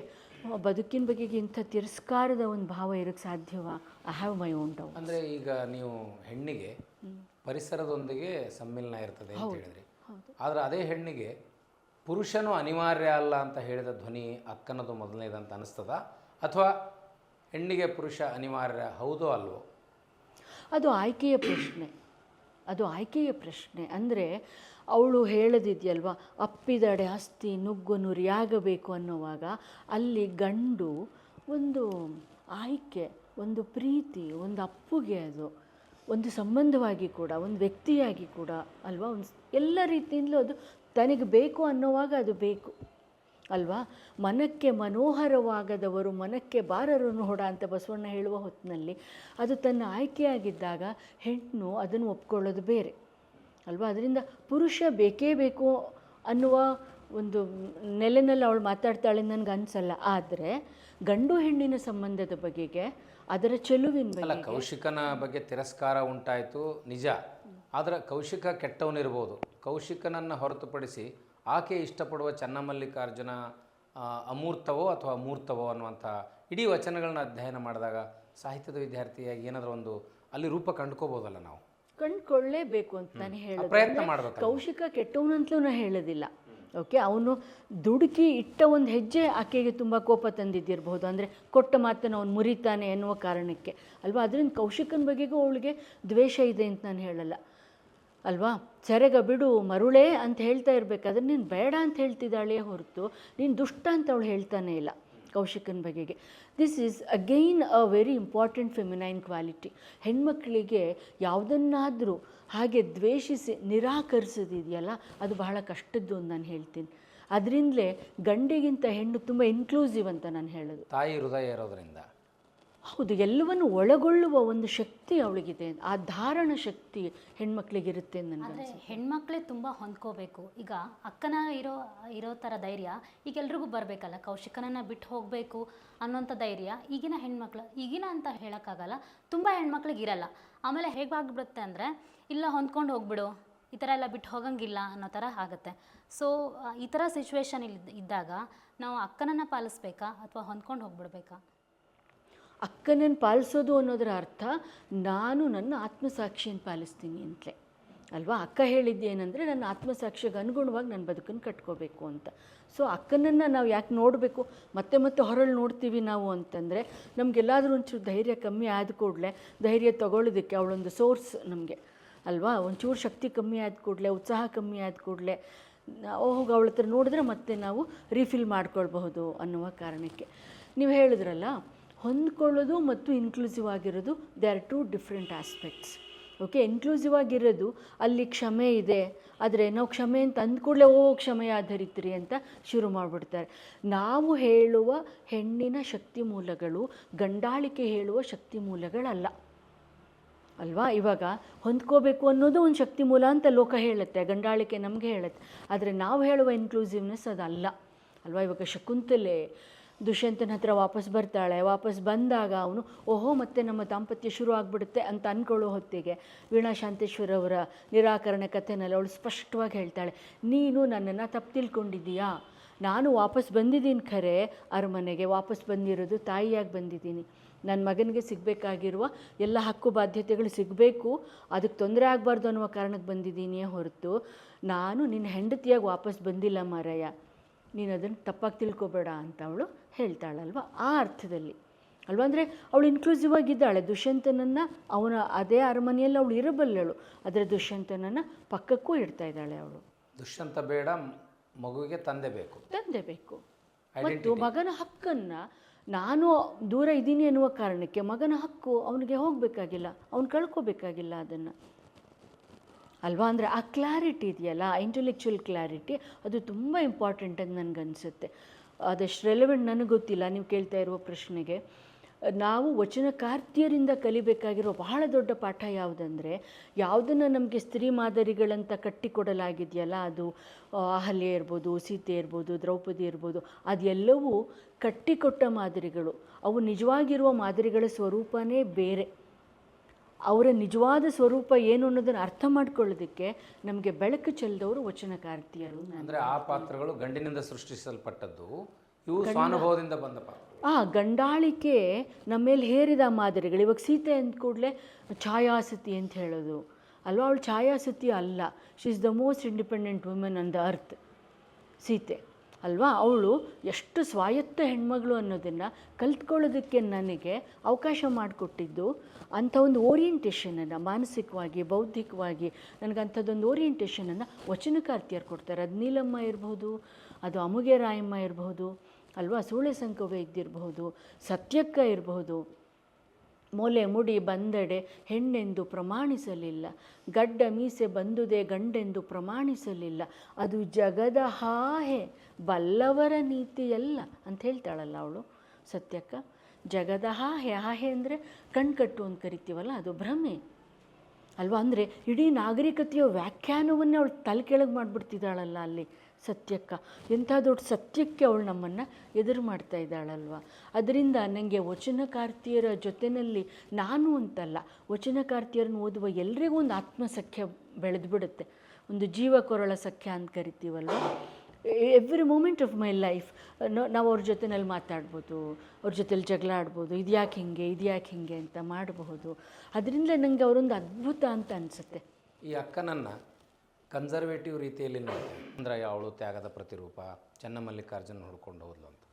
ಬದುಕಿನ ಬಗೆಗೆ ಇಂಥ ತಿರಸ್ಕಾರದ ಒಂದು ಭಾವ ಇರೋಕ್ಕೆ ಸಾಧ್ಯವಾ? I have my own doubt ಅಂದರೆ ಈಗ ನೀವು ಹೆಣ್ಣಿಗೆ ಪರಿಸರದೊಂದಿಗೆ ಸಮ್ಮಿಲನ ಇರ್ತದೆ ಅಂತ ಹೇಳಿದ್ರಿ. ಆದರೆ ಅದೇ ಹೆಣ್ಣಿಗೆ ಪುರುಷನು ಅನಿವಾರ್ಯ ಅಲ್ಲ ಅಂತ ಹೇಳಿದ ಧ್ವನಿ ಅಕ್ಕನದು ಮೊದಲನೇದಂತ ಅನಿಸ್ತದ? ಅಥವಾ ಹೆಣ್ಣಿಗೆ ಪುರುಷ ಅನಿವಾರ್ಯ ಹೌದೋ ಅಲ್ವೋ? ಅದು ಆಯ್ಕೆಯ ಪ್ರಶ್ನೆ. ಅದು ಆಯ್ಕೆಯ ಪ್ರಶ್ನೆ. ಅಂದರೆ ಅವಳು ಹೇಳದಿದೆಯಲ್ವ, ಅಪ್ಪಿದಡೆ ಅಸ್ತಿ ನುಗ್ಗು ನುರಿಯಾಗಬೇಕು ಅನ್ನುವಾಗ ಅಲ್ಲಿ ಗಂಡು ಒಂದು ಆಯ್ಕೆ, ಒಂದು ಪ್ರೀತಿ, ಒಂದು ಅಪ್ಪುಗೆ ಅದು. ಒಂದು ಸಂಬಂಧವಾಗಿ ಕೂಡ, ಒಂದು ವ್ಯಕ್ತಿಯಾಗಿ ಕೂಡ ಅಲ್ವಾ, ಒಂದು ಎಲ್ಲ ರೀತಿಯಿಂದಲೂ ಅದು ತನಗೆ ಬೇಕು ಅನ್ನೋವಾಗ ಅದು ಬೇಕು. ಅಲ್ವಾ? ಮನಕ್ಕೆ ಮನೋಹರವಾಗದವರು ಮನಕ್ಕೆ ಬಾರರು ನೋಡ ಅಂತ ಬಸವಣ್ಣ ಹೇಳುವ ಹೊತ್ತಿನಲ್ಲಿ ಅದು ತನ್ನ ಆಯ್ಕೆಯಾಗಿದ್ದಾಗ ಹೆಣ್ಣು ಅದನ್ನು ಒಪ್ಕೊಳ್ಳೋದು ಬೇರೆ. ಅಲ್ವಾ? ಅದರಿಂದ ಪುರುಷ ಬೇಕೇ ಬೇಕು ಅನ್ನುವ ಒಂದು ನೆಲೆನಲ್ಲಿ ಅವಳು ಮಾತಾಡ್ತಾಳೆ ನನಗೆ ಅನಿಸಲ್ಲ. ಆದರೆ ಗಂಡು ಹೆಣ್ಣಿನ ಸಂಬಂಧದ ಬಗೆಗೆ ಅದರ ಚೆಲುವಿನ ಬಗ್ಗೆ ಕೌಶಿಕನ ಬಗ್ಗೆ ತಿರಸ್ಕಾರ ಉಂಟಾಯಿತು ನಿಜ. ಆದರೆ ಕೌಶಿಕ ಕೆಟ್ಟವನಿರ್ಬೋದು. ಕೌಶಿಕನನ್ನು ಹೊರತುಪಡಿಸಿ ಆಕೆ ಇಷ್ಟಪಡುವ ಚನ್ನಮಲ್ಲಿಕಾರ್ಜುನ ಅಮೂರ್ತವೋ ಅಥವಾ ಮೂರ್ತವೋ ಅನ್ನುವಂಥ ಇಡೀ ವಚನಗಳನ್ನ ಅಧ್ಯಯನ ಮಾಡಿದಾಗ ಸಾಹಿತ್ಯದ ವಿದ್ಯಾರ್ಥಿಯಾಗಿ ಏನಾದರೂ ಒಂದು ಅಲ್ಲಿ ರೂಪ ಕಂಡುಕೋಬೋದಲ್ಲ ನಾವು? ಕಂಡುಕೊಳ್ಳೇಬೇಕು ಅಂತ ನಾನು ಹೇಳಿ ಪ್ರಯತ್ನ ಮಾಡಬೇಕು ಕೌಶಿಕ ಕೆಟ್ಟವನಂತಲೂ ನಾನು ಹೇಳೋದಿಲ್ಲ. ಓಕೆ ಅವನು ದುಡುಕಿ ಇಟ್ಟ ಒಂದು ಹೆಜ್ಜೆ ಆಕೆಗೆ ತುಂಬ ಕೋಪ ತಂದಿದ್ದಿರಬಹುದು. ಅಂದರೆ ಕೊಟ್ಟ ಮಾತನ್ನು ಅವನು ಮುರಿತಾನೆ ಎನ್ನುವ ಕಾರಣಕ್ಕೆ. ಅಲ್ವಾ? ಅದರಿಂದ ಕೌಶಿಕನ ಬಗೆಗೂ ಅವಳಿಗೆ ದ್ವೇಷ ಇದೆ ಅಂತ ನಾನು ಹೇಳಲ್ಲ. ಅಲ್ವಾ? ಸೆರೆಗ ಬಿಡು, ಮರುಳೇ ಅಂತ ಹೇಳ್ತಾ ಇರಬೇಕಾದ್ರೆ ನೀನು ಬೇಡ ಅಂತ ಹೇಳ್ತಿದ್ದಾಳೆ ಹೊರತು ನೀನು ದುಷ್ಟ ಅಂತ ಅವಳು ಹೇಳ್ತಾನೆ ಇಲ್ಲ ಕೌಶಿಕನ ಬಗೆಗೆ. This is again a very important feminine quality ಹೆಣ್ಮಕ್ಳಿಗೆ ಯಾವುದನ್ನಾದರೂ ಹಾಗೆ ದ್ವೇಷಿಸಿ ನಿರಾಕರಿಸೋದಿದೆಯಲ್ಲ, ಅದು ಬಹಳ ಕಷ್ಟದ್ದು ಅಂತ ನಾನು ಹೇಳ್ತೀನಿ. ಅದರಿಂದಲೇ ಗಂಡಿಗಿಂತ ಹೆಣ್ಣು ತುಂಬ ಇನ್ಕ್ಲೂಸಿವ್ ಅಂತ ನಾನು ಹೇಳೋದು. ತಾಯಿ ಹೃದಯ ಇರೋದ್ರಿಂದ ಹೌದು ಎಲ್ಲವನ್ನು ಒಳಗೊಳ್ಳುವ ಒಂದು ಶಕ್ತಿ ಅವಳಿಗಿದೆ. ಆ ಧಾರಣ ಶಕ್ತಿ ಹೆಣ್ಮಕ್ಳಿಗಿರುತ್ತೆ ಆದರೆ ಹೆಣ್ಮಕ್ಳೇ ತುಂಬ ಹೊಂದ್ಕೋಬೇಕು. ಈಗ ಅಕ್ಕನ ಇರೋ ಇರೋ ಥರ ಧೈರ್ಯ ಈಗ ಎಲ್ರಿಗೂ ಬರಬೇಕಲ್ಲ. ಕೌಶಿಕನನ್ನ ಬಿಟ್ಟು ಹೋಗಬೇಕು ಅನ್ನೋಂಥ ಧೈರ್ಯ ಈಗಿನ ಹೆಣ್ಮಕ್ಳು ಈಗಿನ ಅಂತ ಹೇಳೋಕ್ಕಾಗಲ್ಲ ತುಂಬ ಹೆಣ್ಮಕ್ಳಿಗೆ ಇರಲ್ಲ. ಆಮೇಲೆ ಹೇಗಾಗ್ಬಿಡುತ್ತೆ ಅಂದರೆ ಇಲ್ಲ ಹೊಂದ್ಕೊಂಡು ಹೋಗ್ಬಿಡು ಈ ಥರ ಎಲ್ಲ ಬಿಟ್ಟು ಹೋಗಂಗಿಲ್ಲ ಅನ್ನೋ ಥರ ಆಗುತ್ತೆ. ಸೊ ಈ ಥರ ಸಿಚುವೇಶನ್ ಇದ್ದಾಗ ನಾವು ಅಕ್ಕನನ್ನು ಪಾಲಿಸ್ಬೇಕಾ ಅಥವಾ ಹೊಂದ್ಕೊಂಡು ಹೋಗ್ಬಿಡ್ಬೇಕಾ? ಅಕ್ಕನನ್ನು ಪಾಲಿಸೋದು ಅನ್ನೋದರ ಅರ್ಥ ನಾನು ನನ್ನ ಆತ್ಮಸಾಕ್ಷಿಯನ್ನು ಪಾಲಿಸ್ತೀನಿ ಅಂತಲೇ. ಅಲ್ವಾ? ಅಕ್ಕ ಹೇಳಿದ್ದೇನೆಂದರೆ ನನ್ನ ಆತ್ಮಸಾಕ್ಷಿಗೆ ಅನುಗುಣವಾಗಿ ನನ್ನ ಬದುಕನ್ನು ಕಟ್ಕೋಬೇಕು ಅಂತ. ಸೊ ಅಕ್ಕನನ್ನು ನಾವು ಯಾಕೆ ನೋಡಬೇಕು? ಮತ್ತೆ ಮತ್ತೆ ಹೊರಳು ನೋಡ್ತೀವಿ ನಾವು ಅಂತಂದರೆ ನಮಗೆಲ್ಲಾದರೂ ಒಂಚೂರು ಧೈರ್ಯ ಕಮ್ಮಿ ಆದ ಕೂಡಲೇ ಧೈರ್ಯ ತಗೊಳ್ಳೋದಕ್ಕೆ ಅವಳೊಂದು ಸೋರ್ಸ್ ನಮಗೆ. ಅಲ್ವಾ? ಒಂಚೂರು ಶಕ್ತಿ ಕಮ್ಮಿ ಆದ ಕೂಡಲೇ, ಉತ್ಸಾಹ ಕಮ್ಮಿ ಆದ ಕೂಡಲೇ ಹೋಗಿ ಅವಳ ಹತ್ರ ನೋಡಿದ್ರೆ ಮತ್ತೆ ನಾವು ರೀಫಿಲ್ ಮಾಡ್ಕೊಳ್ಬಹುದು ಅನ್ನುವ ಕಾರಣಕ್ಕೆ. ನೀವು ಹೇಳಿದ್ರಲ್ಲ ಹೊಂದ್ಕೊಳ್ಳೋದು ಮತ್ತು ಇನ್ಕ್ಲೂಸಿವ್ ಆಗಿರೋದು they are two different aspects okay inclusive ಆಗಿರೋದು, ಅಲ್ಲಿ ಕ್ಷಮೆ ಇದೆ, ಆದರೆ ನಾವು ಕ್ಷಮೆ ಅಂತ ಅಂದ್ಕೂಡಲೇ ಓ, ಕ್ಷಮೆ ಆಧರಿತ್ರಿ ಅಂತ ಶುರು ಮಾಡಿಬಿಡ್ತಾರೆ. ನಾವು ಹೇಳುವ ಹೆಣ್ಣಿನ ಶಕ್ತಿ ಮೂಲಗಳು, ಗಂಡಾಳಿಕೆ ಹೇಳುವ ಶಕ್ತಿ ಮೂಲಗಳಲ್ಲ. ಅಲ್ವಾ? ಇವಾಗ ಹೊಂದ್ಕೋಬೇಕು ಅನ್ನೋದು ಒಂದು ಶಕ್ತಿ ಮೂಲ ಅಂತ ಲೋಕ ಹೇಳುತ್ತೆ, ಗಂಡಾಳಿಕೆ ನಮಗೆ ಹೇಳುತ್ತೆ. ಆದರೆ ನಾವು ಹೇಳುವ ಇನ್ಕ್ಲೂಸಿವ್ನೆಸ್ ಅದಲ್ಲ. ಅಲ್ವಾ? ಇವಾಗ ಶಕುಂತಲೆ ದುಷ್ಯಂತನ ಹತ್ರ ವಾಪಸ್ ಬರ್ತಾಳೆ, ವಾಪಸ್ ಬಂದಾಗ ಅವನು, ಓಹೋ, ಮತ್ತೆ ನಮ್ಮ ದಾಂಪತ್ಯ ಶುರು ಆಗಿಬಿಡುತ್ತೆ ಅಂತ ಅಂದ್ಕೊಳ್ಳೋ ಹೊತ್ತಿಗೆ ವೀಣಾ ಶಾಂತೇಶ್ವರವರ ನಿರಾಕರಣೆ ಕಥೆನಲ್ಲಿ ಅವಳು ಸ್ಪಷ್ಟವಾಗಿ ಹೇಳ್ತಾಳೆ, ನೀನು ನನ್ನನ್ನು ತಪ್ಪು ತಿಳ್ಕೊಂಡಿದ್ದೀಯಾ? ನಾನು ವಾಪಸ್ ಬಂದಿದ್ದೀನಿ ಖರೆ, ಅರಮನೆಗೆ ವಾಪಸ್ ಬಂದಿರೋದು ತಾಯಿಯಾಗಿ ಬಂದಿದ್ದೀನಿ. ನನ್ನ ಮಗನಿಗೆ ಸಿಗಬೇಕಾಗಿರುವ ಎಲ್ಲ ಹಕ್ಕು ಬಾಧ್ಯತೆಗಳು ಸಿಗಬೇಕು, ಅದಕ್ಕೆ ತೊಂದರೆ ಆಗಬಾರ್ದು ಅನ್ನುವ ಕಾರಣಕ್ಕೆ ಬಂದಿದ್ದೀನಿಯೇ ಹೊರತು, ನಾನು ನಿನ್ನ ಹೆಂಡತಿಯಾಗಿ ವಾಪಸ್ ಬಂದಿಲ್ಲ ಮಾರಯ್ಯ. ನೀನು ಅದನ್ನು ತಪ್ಪಾಗಿ ತಿಳ್ಕೊಬೇಡ ಅಂತ ಅವಳು ಹೇಳ್ತಾಳಲ್ವ? ಆ ಅರ್ಥದಲ್ಲಿ. ಅಲ್ವಾ ಅಂದರೆ ಅವಳು ಇನ್ಕ್ಲೂಸಿವ್ ಆಗಿದ್ದಾಳೆ. ದುಷ್ಯಂತನನ್ನು ಅವನ ಅದೇ ಅರಮನೆಯಲ್ಲಿ ಅವಳು ಇರಬಲ್ಲಳು. ಆದರೆ ದುಷ್ಯಂತನನ್ನು ಪಕ್ಕಕ್ಕೂ ಇಡ್ತಾ ಇದ್ದಾಳೆ ಅವಳು. ದುಷ್ಯಂತ ಬೇಡ ಮಗುವಿಗೆ ತಂದೆ ಬೇಕು. ತಂದೆ ಬೇಕು. ಮತ್ತು ಮಗನ ಹಕ್ಕನ್ನು ನಾನು ದೂರ ಇದ್ದೀನಿ ಎನ್ನುವ ಕಾರಣಕ್ಕೆ ಮಗನ ಹಕ್ಕು ಅವನಿಗೆ ಹೋಗಬೇಕಾಗಿಲ್ಲ ಅವನು ಕಳ್ಕೋಬೇಕಾಗಿಲ್ಲ ಅದನ್ನು. ಅಲ್ವಾ ಅಂದರೆ ಆ ಕ್ಲಾರಿಟಿ ಇದೆಯಲ್ಲ ಇಂಟೆಲೆಕ್ಚುಯಲ್ ಕ್ಲಾರಿಟಿ ಅದು ತುಂಬ ಇಂಪಾರ್ಟೆಂಟ್ ಅಂತ ನನಗನ್ಸುತ್ತೆ. ಅದಷ್ಟು ರೆಲೆವೆಂಟ್ ನನಗೆ ಗೊತ್ತಿಲ್ಲ, ನೀವು ಕೇಳ್ತಾ ಇರುವ ಪ್ರಶ್ನೆಗೆ. ನಾವು ವಚನಕಾರ್ತಿಯರಿಂದ ಕಲಿಬೇಕಾಗಿರೋ ಬಹಳ ದೊಡ್ಡ ಪಾಠ ಯಾವುದಂದರೆ, ಯಾವುದನ್ನು ನಮಗೆ ಸ್ತ್ರೀ ಮಾದರಿಗಳಂತ ಕಟ್ಟಿಕೊಡಲಾಗಿದೆಯಲ್ಲ, ಅದು ಅಹಲ್ಯ ಇರ್ಬೋದು, ಸೀತೆ ಇರ್ಬೋದು, ದ್ರೌಪದಿ ಇರ್ಬೋದು, ಅದೆಲ್ಲವೂ ಕಟ್ಟಿಕೊಟ್ಟ ಮಾದರಿಗಳು. ಅವು ನಿಜವಾಗಿರುವ ಮಾದರಿಗಳ ಸ್ವರೂಪನೇ ಬೇರೆ. ಅವರ ನಿಜವಾದ ಸ್ವರೂಪ ಏನು ಅನ್ನೋದನ್ನು ಅರ್ಥ ಮಾಡ್ಕೊಳ್ಳೋದಕ್ಕೆ ನಮಗೆ ಬೆಳಕು ಚೆಲ್ಲದವರು ವಚನಕಾರ್ತಿಯರು ಅಂದರೆ ಆ ಪಾತ್ರಗಳು ಗಂಡಿನಿಂದ ಸೃಷ್ಟಿಸಲ್ಪಟ್ಟದ್ದು. ಇವು ಸ್ವಾನುಭವದಿಂದ ಬಂದ ಪಾತ್ರ ಆ ಗಂಡಾಳಿಕೆ ನಮ್ಮ ಮೇಲೆ ಹೇರಿದ ಮಾದರಿಗಳು. ಇವಾಗ ಸೀತೆ ಅಂದ ಕೂಡಲೇ ಛಾಯಾಸತಿ ಅಂತ ಹೇಳೋದು. ಅಲ್ವಾ? ಅವಳು ಛಾಯಾಸತಿ ಅಲ್ಲ. She is the most independent women on the earth Sita. ಅಲ್ವಾ? ಅವಳು ಎಷ್ಟು ಸ್ವಾಯತ್ತ ಹೆಣ್ಮಗಳು ಅನ್ನೋದನ್ನು ಕಲ್ತ್ಕೊಳ್ಳೋದಕ್ಕೆ ನನಗೆ ಅವಕಾಶ ಮಾಡಿಕೊಟ್ಟಿದ್ದು ಅಂಥ ಒಂದು ಓರಿಯೆಂಟೇಷನನ್ನು ಮಾನಸಿಕವಾಗಿ, ಬೌದ್ಧಿಕವಾಗಿ ನನಗೆ ಅಂಥದ್ದೊಂದು ಓರಿಯೆಂಟೇಷನನ್ನು ವಚನಕಾರ್ತಿಯರು ಕೊಡ್ತಾರೆ. ಅದು ನೀಲಮ್ಮ ಇರಬಹುದು ಅದು ಅಮುಗೆ ರಾಯಮ್ಮ ಇರಬಹುದು ಅಲ್ವಾ? ಸೂಳೆ ಸಂಕವೆ ಇದ್ದಿರಬಹುದು ಸತ್ಯಕ್ಕ ಇರಬಹುದು ಮೊಲೆ ಮುಡಿ ಬಂದೆಡೆ ಹೆಣ್ಣೆಂದು ಪ್ರಮಾಣಿಸಲಿಲ್ಲ. ಗಡ್ಡ ಮೀಸೆ ಬಂದುದೇ ಗಂಡೆಂದು ಪ್ರಮಾಣಿಸಲಿಲ್ಲ. ಅದು ಜಗದ ಹಾಹೆ, ಬಲ್ಲವರ ನೀತಿಯಲ್ಲ ಅಂತ ಹೇಳ್ತಾಳಲ್ಲ ಅವಳು ಸತ್ಯಕ್ಕ. ಜಗದ ಹಾಹೆ ಹಾಹೆ ಅಂದರೆ ಕಣ್ಕಟ್ಟು ಅಂತ ಕರಿತೀವಲ್ಲ, ಅದು ಭ್ರಮೆ. ಅಲ್ವಾ? ಅಂದರೆ ಇಡೀ ನಾಗರಿಕತೆಯ ವ್ಯಾಖ್ಯಾನವನ್ನೇ ಅವಳು ತಲೆ ಕೆಳಗೆ ಮಾಡಿಬಿಡ್ತಿದ್ದಾಳಲ್ಲ ಅಲ್ಲಿ. ಸತ್ಯಕ್ಕ. ಎಂಥ ದೊಡ್ಡ ಸತ್ಯಕ್ಕೆ ಅವಳು ನಮ್ಮನ್ನು ಎದುರು ಮಾಡ್ತಾ ಇದ್ದಾಳಲ್ವ? ಅದರಿಂದ ನನಗೆ ವಚನಕಾರ್ತಿಯರ ಜೊತೆಯಲ್ಲಿ ನಾನು ಅಂತಲ್ಲ, ವಚನಕಾರ್ತಿಯರನ್ನು ಓದುವ ಎಲ್ರಿಗೂ ಒಂದು ಆತ್ಮಸಖ್ಯ ಬೆಳೆದು ಬಿಡುತ್ತೆ ಒಂದು ಜೀವ ಕೊರಳ ಸಖ್ಯ ಅಂತ ಕರಿತೀವಲ್ವ? Every moment of my life ನಾವು ಅವ್ರ ಜೊತೆನಲ್ಲಿ ಮಾತಾಡ್ಬೋದು, ಅವ್ರ ಜೊತೆಲಿ ಜಗಳ ಆಡ್ಬೋದು ಇದು ಯಾಕೆ ಹಿಂಗೆ ಇದು ಯಾಕೆ ಹಿಂಗೆ ಅಂತ ಮಾಡಬಹುದು. ಅದರಿಂದ ನನಗೆ ಅವರೊಂದು ಅದ್ಭುತ ಅಂತ ಅನಿಸುತ್ತೆ. ಈ ಅಕ್ಕನನ್ನು ಕನ್ಸರ್ವೇಟಿವ್ ರೀತಿಯಲ್ಲಿ ನೋಡಿ ಅಂದ್ರೆ ಅವಳು ತ್ಯಾಗದ ಪ್ರತಿರೂಪ, ಚನ್ನಮಲ್ಲಿಕಾರ್ಜುನ ಹುಡ್ಕೊಂಡು ಹೋದ್ಲು ಅಂತ.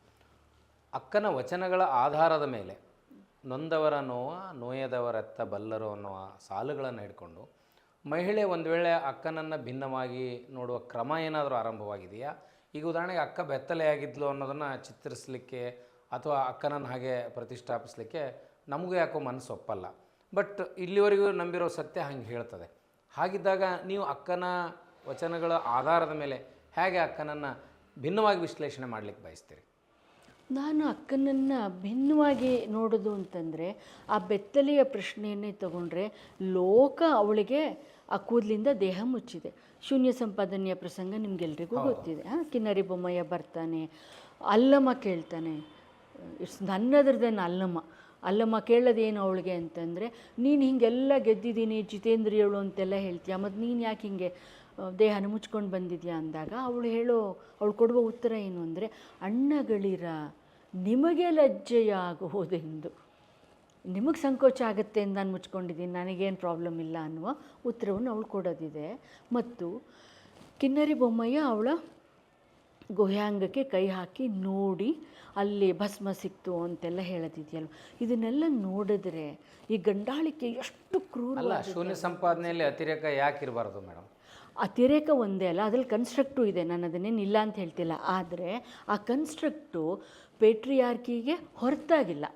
ಅಕ್ಕನ ವಚನಗಳ ಆಧಾರದ ಮೇಲೆ ನೊಂದವರ ನೋವ ನೋಯದವರೆತ್ತ ಬಲ್ಲರು ಅನ್ನುವ ಸಾಲುಗಳನ್ನು ಹಿಡ್ಕೊಂಡು, ಮಹಿಳೆ ಒಂದು ವೇಳೆ ಅಕ್ಕನನ್ನು ಭಿನ್ನವಾಗಿ ನೋಡುವ ಕ್ರಮ ಏನಾದರೂ ಆರಂಭವಾಗಿದೆಯಾ? ಈಗ ಉದಾಹರಣೆಗೆ ಅಕ್ಕ ಬೆತ್ತಲೆಯಾಗಿದ್ಲು ಅನ್ನೋದನ್ನು ಚಿತ್ರಿಸಲಿಕ್ಕೆ ಅಥವಾ ಅಕ್ಕನನ್ನು ಹಾಗೆ ಪ್ರತಿಷ್ಠಾಪಿಸಲಿಕ್ಕೆ ನಮಗೂ ಯಾಕೋ ಮನಸ್ಸು ಒಪ್ಪಲ್ಲ ಬಟ್ ಇಲ್ಲಿವರೆಗೂ ನಂಬಿರೋ ಸತ್ಯ ಹಂಗೆ ಹೇಳ್ತದೆ. ಹಾಗಿದ್ದಾಗ ನೀವು ಅಕ್ಕನ ವಚನಗಳ ಆಧಾರದ ಮೇಲೆ ಹೇಗೆ ಅಕ್ಕನನ್ನು ಭಿನ್ನವಾಗಿ ವಿಶ್ಲೇಷಣೆ ಮಾಡಲಿಕ್ಕೆ ಬಯಸ್ತೀರಿ? ನಾನು ಅಕ್ಕನನ್ನು ಭಿನ್ನವಾಗಿ ನೋಡೋದು ಅಂತಂದರೆ ಆ ಬೆತ್ತಲೆಯ ಪ್ರಶ್ನೆಯನ್ನೇ ತಗೊಂಡ್ರೆ ಲೋಕ ಅವಳಿಗೆ ಆ ಕೂದಲಿಂದ ದೇಹ ಮುಚ್ಚಿದೆ. ಶೂನ್ಯ ಸಂಪಾದನೆಯ ಪ್ರಸಂಗ ನಿಮಗೆಲ್ರಿಗೂ ಗೊತ್ತಿದೆ. ಹಾಂ ಕಿನ್ನರಿ ಬೊಮ್ಮಯ್ಯ ಬರ್ತಾನೆ ಅಲ್ಲಮ್ಮ ಕೇಳ್ತಾನೆ. ಇಟ್ಸ್ ನನ್ನದ್ರದೇನು ಅಲ್ಲಮ್ಮ. ಅಲ್ಲಮ್ಮ ಕೇಳೋದೇನು ಅವಳಿಗೆ ಅಂತಂದರೆ, ನೀನು ಹಿಂಗೆಲ್ಲ ಗೆದ್ದಿದ್ದೀನಿ ಜಿತೇಂದ್ರಿಯವಳು ಅಂತೆಲ್ಲ ಹೇಳ್ತೀಯ ಮತ್ತು ನೀನು ಯಾಕೆ ಹಿಂಗೆ ದೇಹನ ಮುಚ್ಕೊಂಡು ಬಂದಿದ್ಯಾ? ಅಂದಾಗ ಅವಳು ಹೇಳೋ, ಅವಳು ಕೊಡುವ ಉತ್ತರ ಏನು ಅಂದರೆ, ಅಣ್ಣಗಳಿರ, ನಿಮಗೆ ಲಜ್ಜೆಯಾಗುವುದೆಂದು ನಿಮಗೆ ಸಂಕೋಚ ಆಗುತ್ತೆ ಅಂತ ನಾನು ಮುಚ್ಕೊಂಡಿದ್ದೀನಿ, ನನಗೇನು ಪ್ರಾಬ್ಲಮ್ ಇಲ್ಲ ಅನ್ನುವ ಉತ್ತರವನ್ನು ಅವಳು ಕೊಡೋದಿದೆ. ಮತ್ತು ಕಿನ್ನರಿ ಬೊಮ್ಮಯ್ಯ ಅವಳ ಗುಹ್ಯಾಂಗಕ್ಕೆ ಕೈ ಹಾಕಿ ನೋಡಿ ಅಲ್ಲಿ ಭಸ್ಮ ಸಿಕ್ತು ಅಂತೆಲ್ಲ ಹೇಳತಿದ್ಯಲ್ವ ಇದನ್ನೆಲ್ಲ ನೋಡಿದ್ರೆ ಈ ಗಂಡಾಳಿಕೆ ಎಷ್ಟು ಕ್ರೂರ ಅಲ್ಲ ಶೂನ್ಯ ಸಂಪಾದನೆಯಲ್ಲಿ ಅತಿರೇಕ ಯಾಕೆ ಇರಬಾರ್ದು ಮೇಡಮ್? ಅತಿರೇಕ ಒಂದೇ ಅಲ್ಲ ಅದ್ರಲ್ಲಿ ಕನ್ಸ್ಟ್ರಕ್ಟು ಇದೆ ನಾನು ಅದನ್ನೇನು ಇಲ್ಲ ಅಂತ ಹೇಳ್ತಿಲ್ಲ. ಆದರೆ ಆ ಕನ್ಸ್ಟ್ರಕ್ಟು ಪೇಟ್ರಿಯಾರ್ಕಿಗೆ ಹೊರತಾಗಿಲ್ಲ.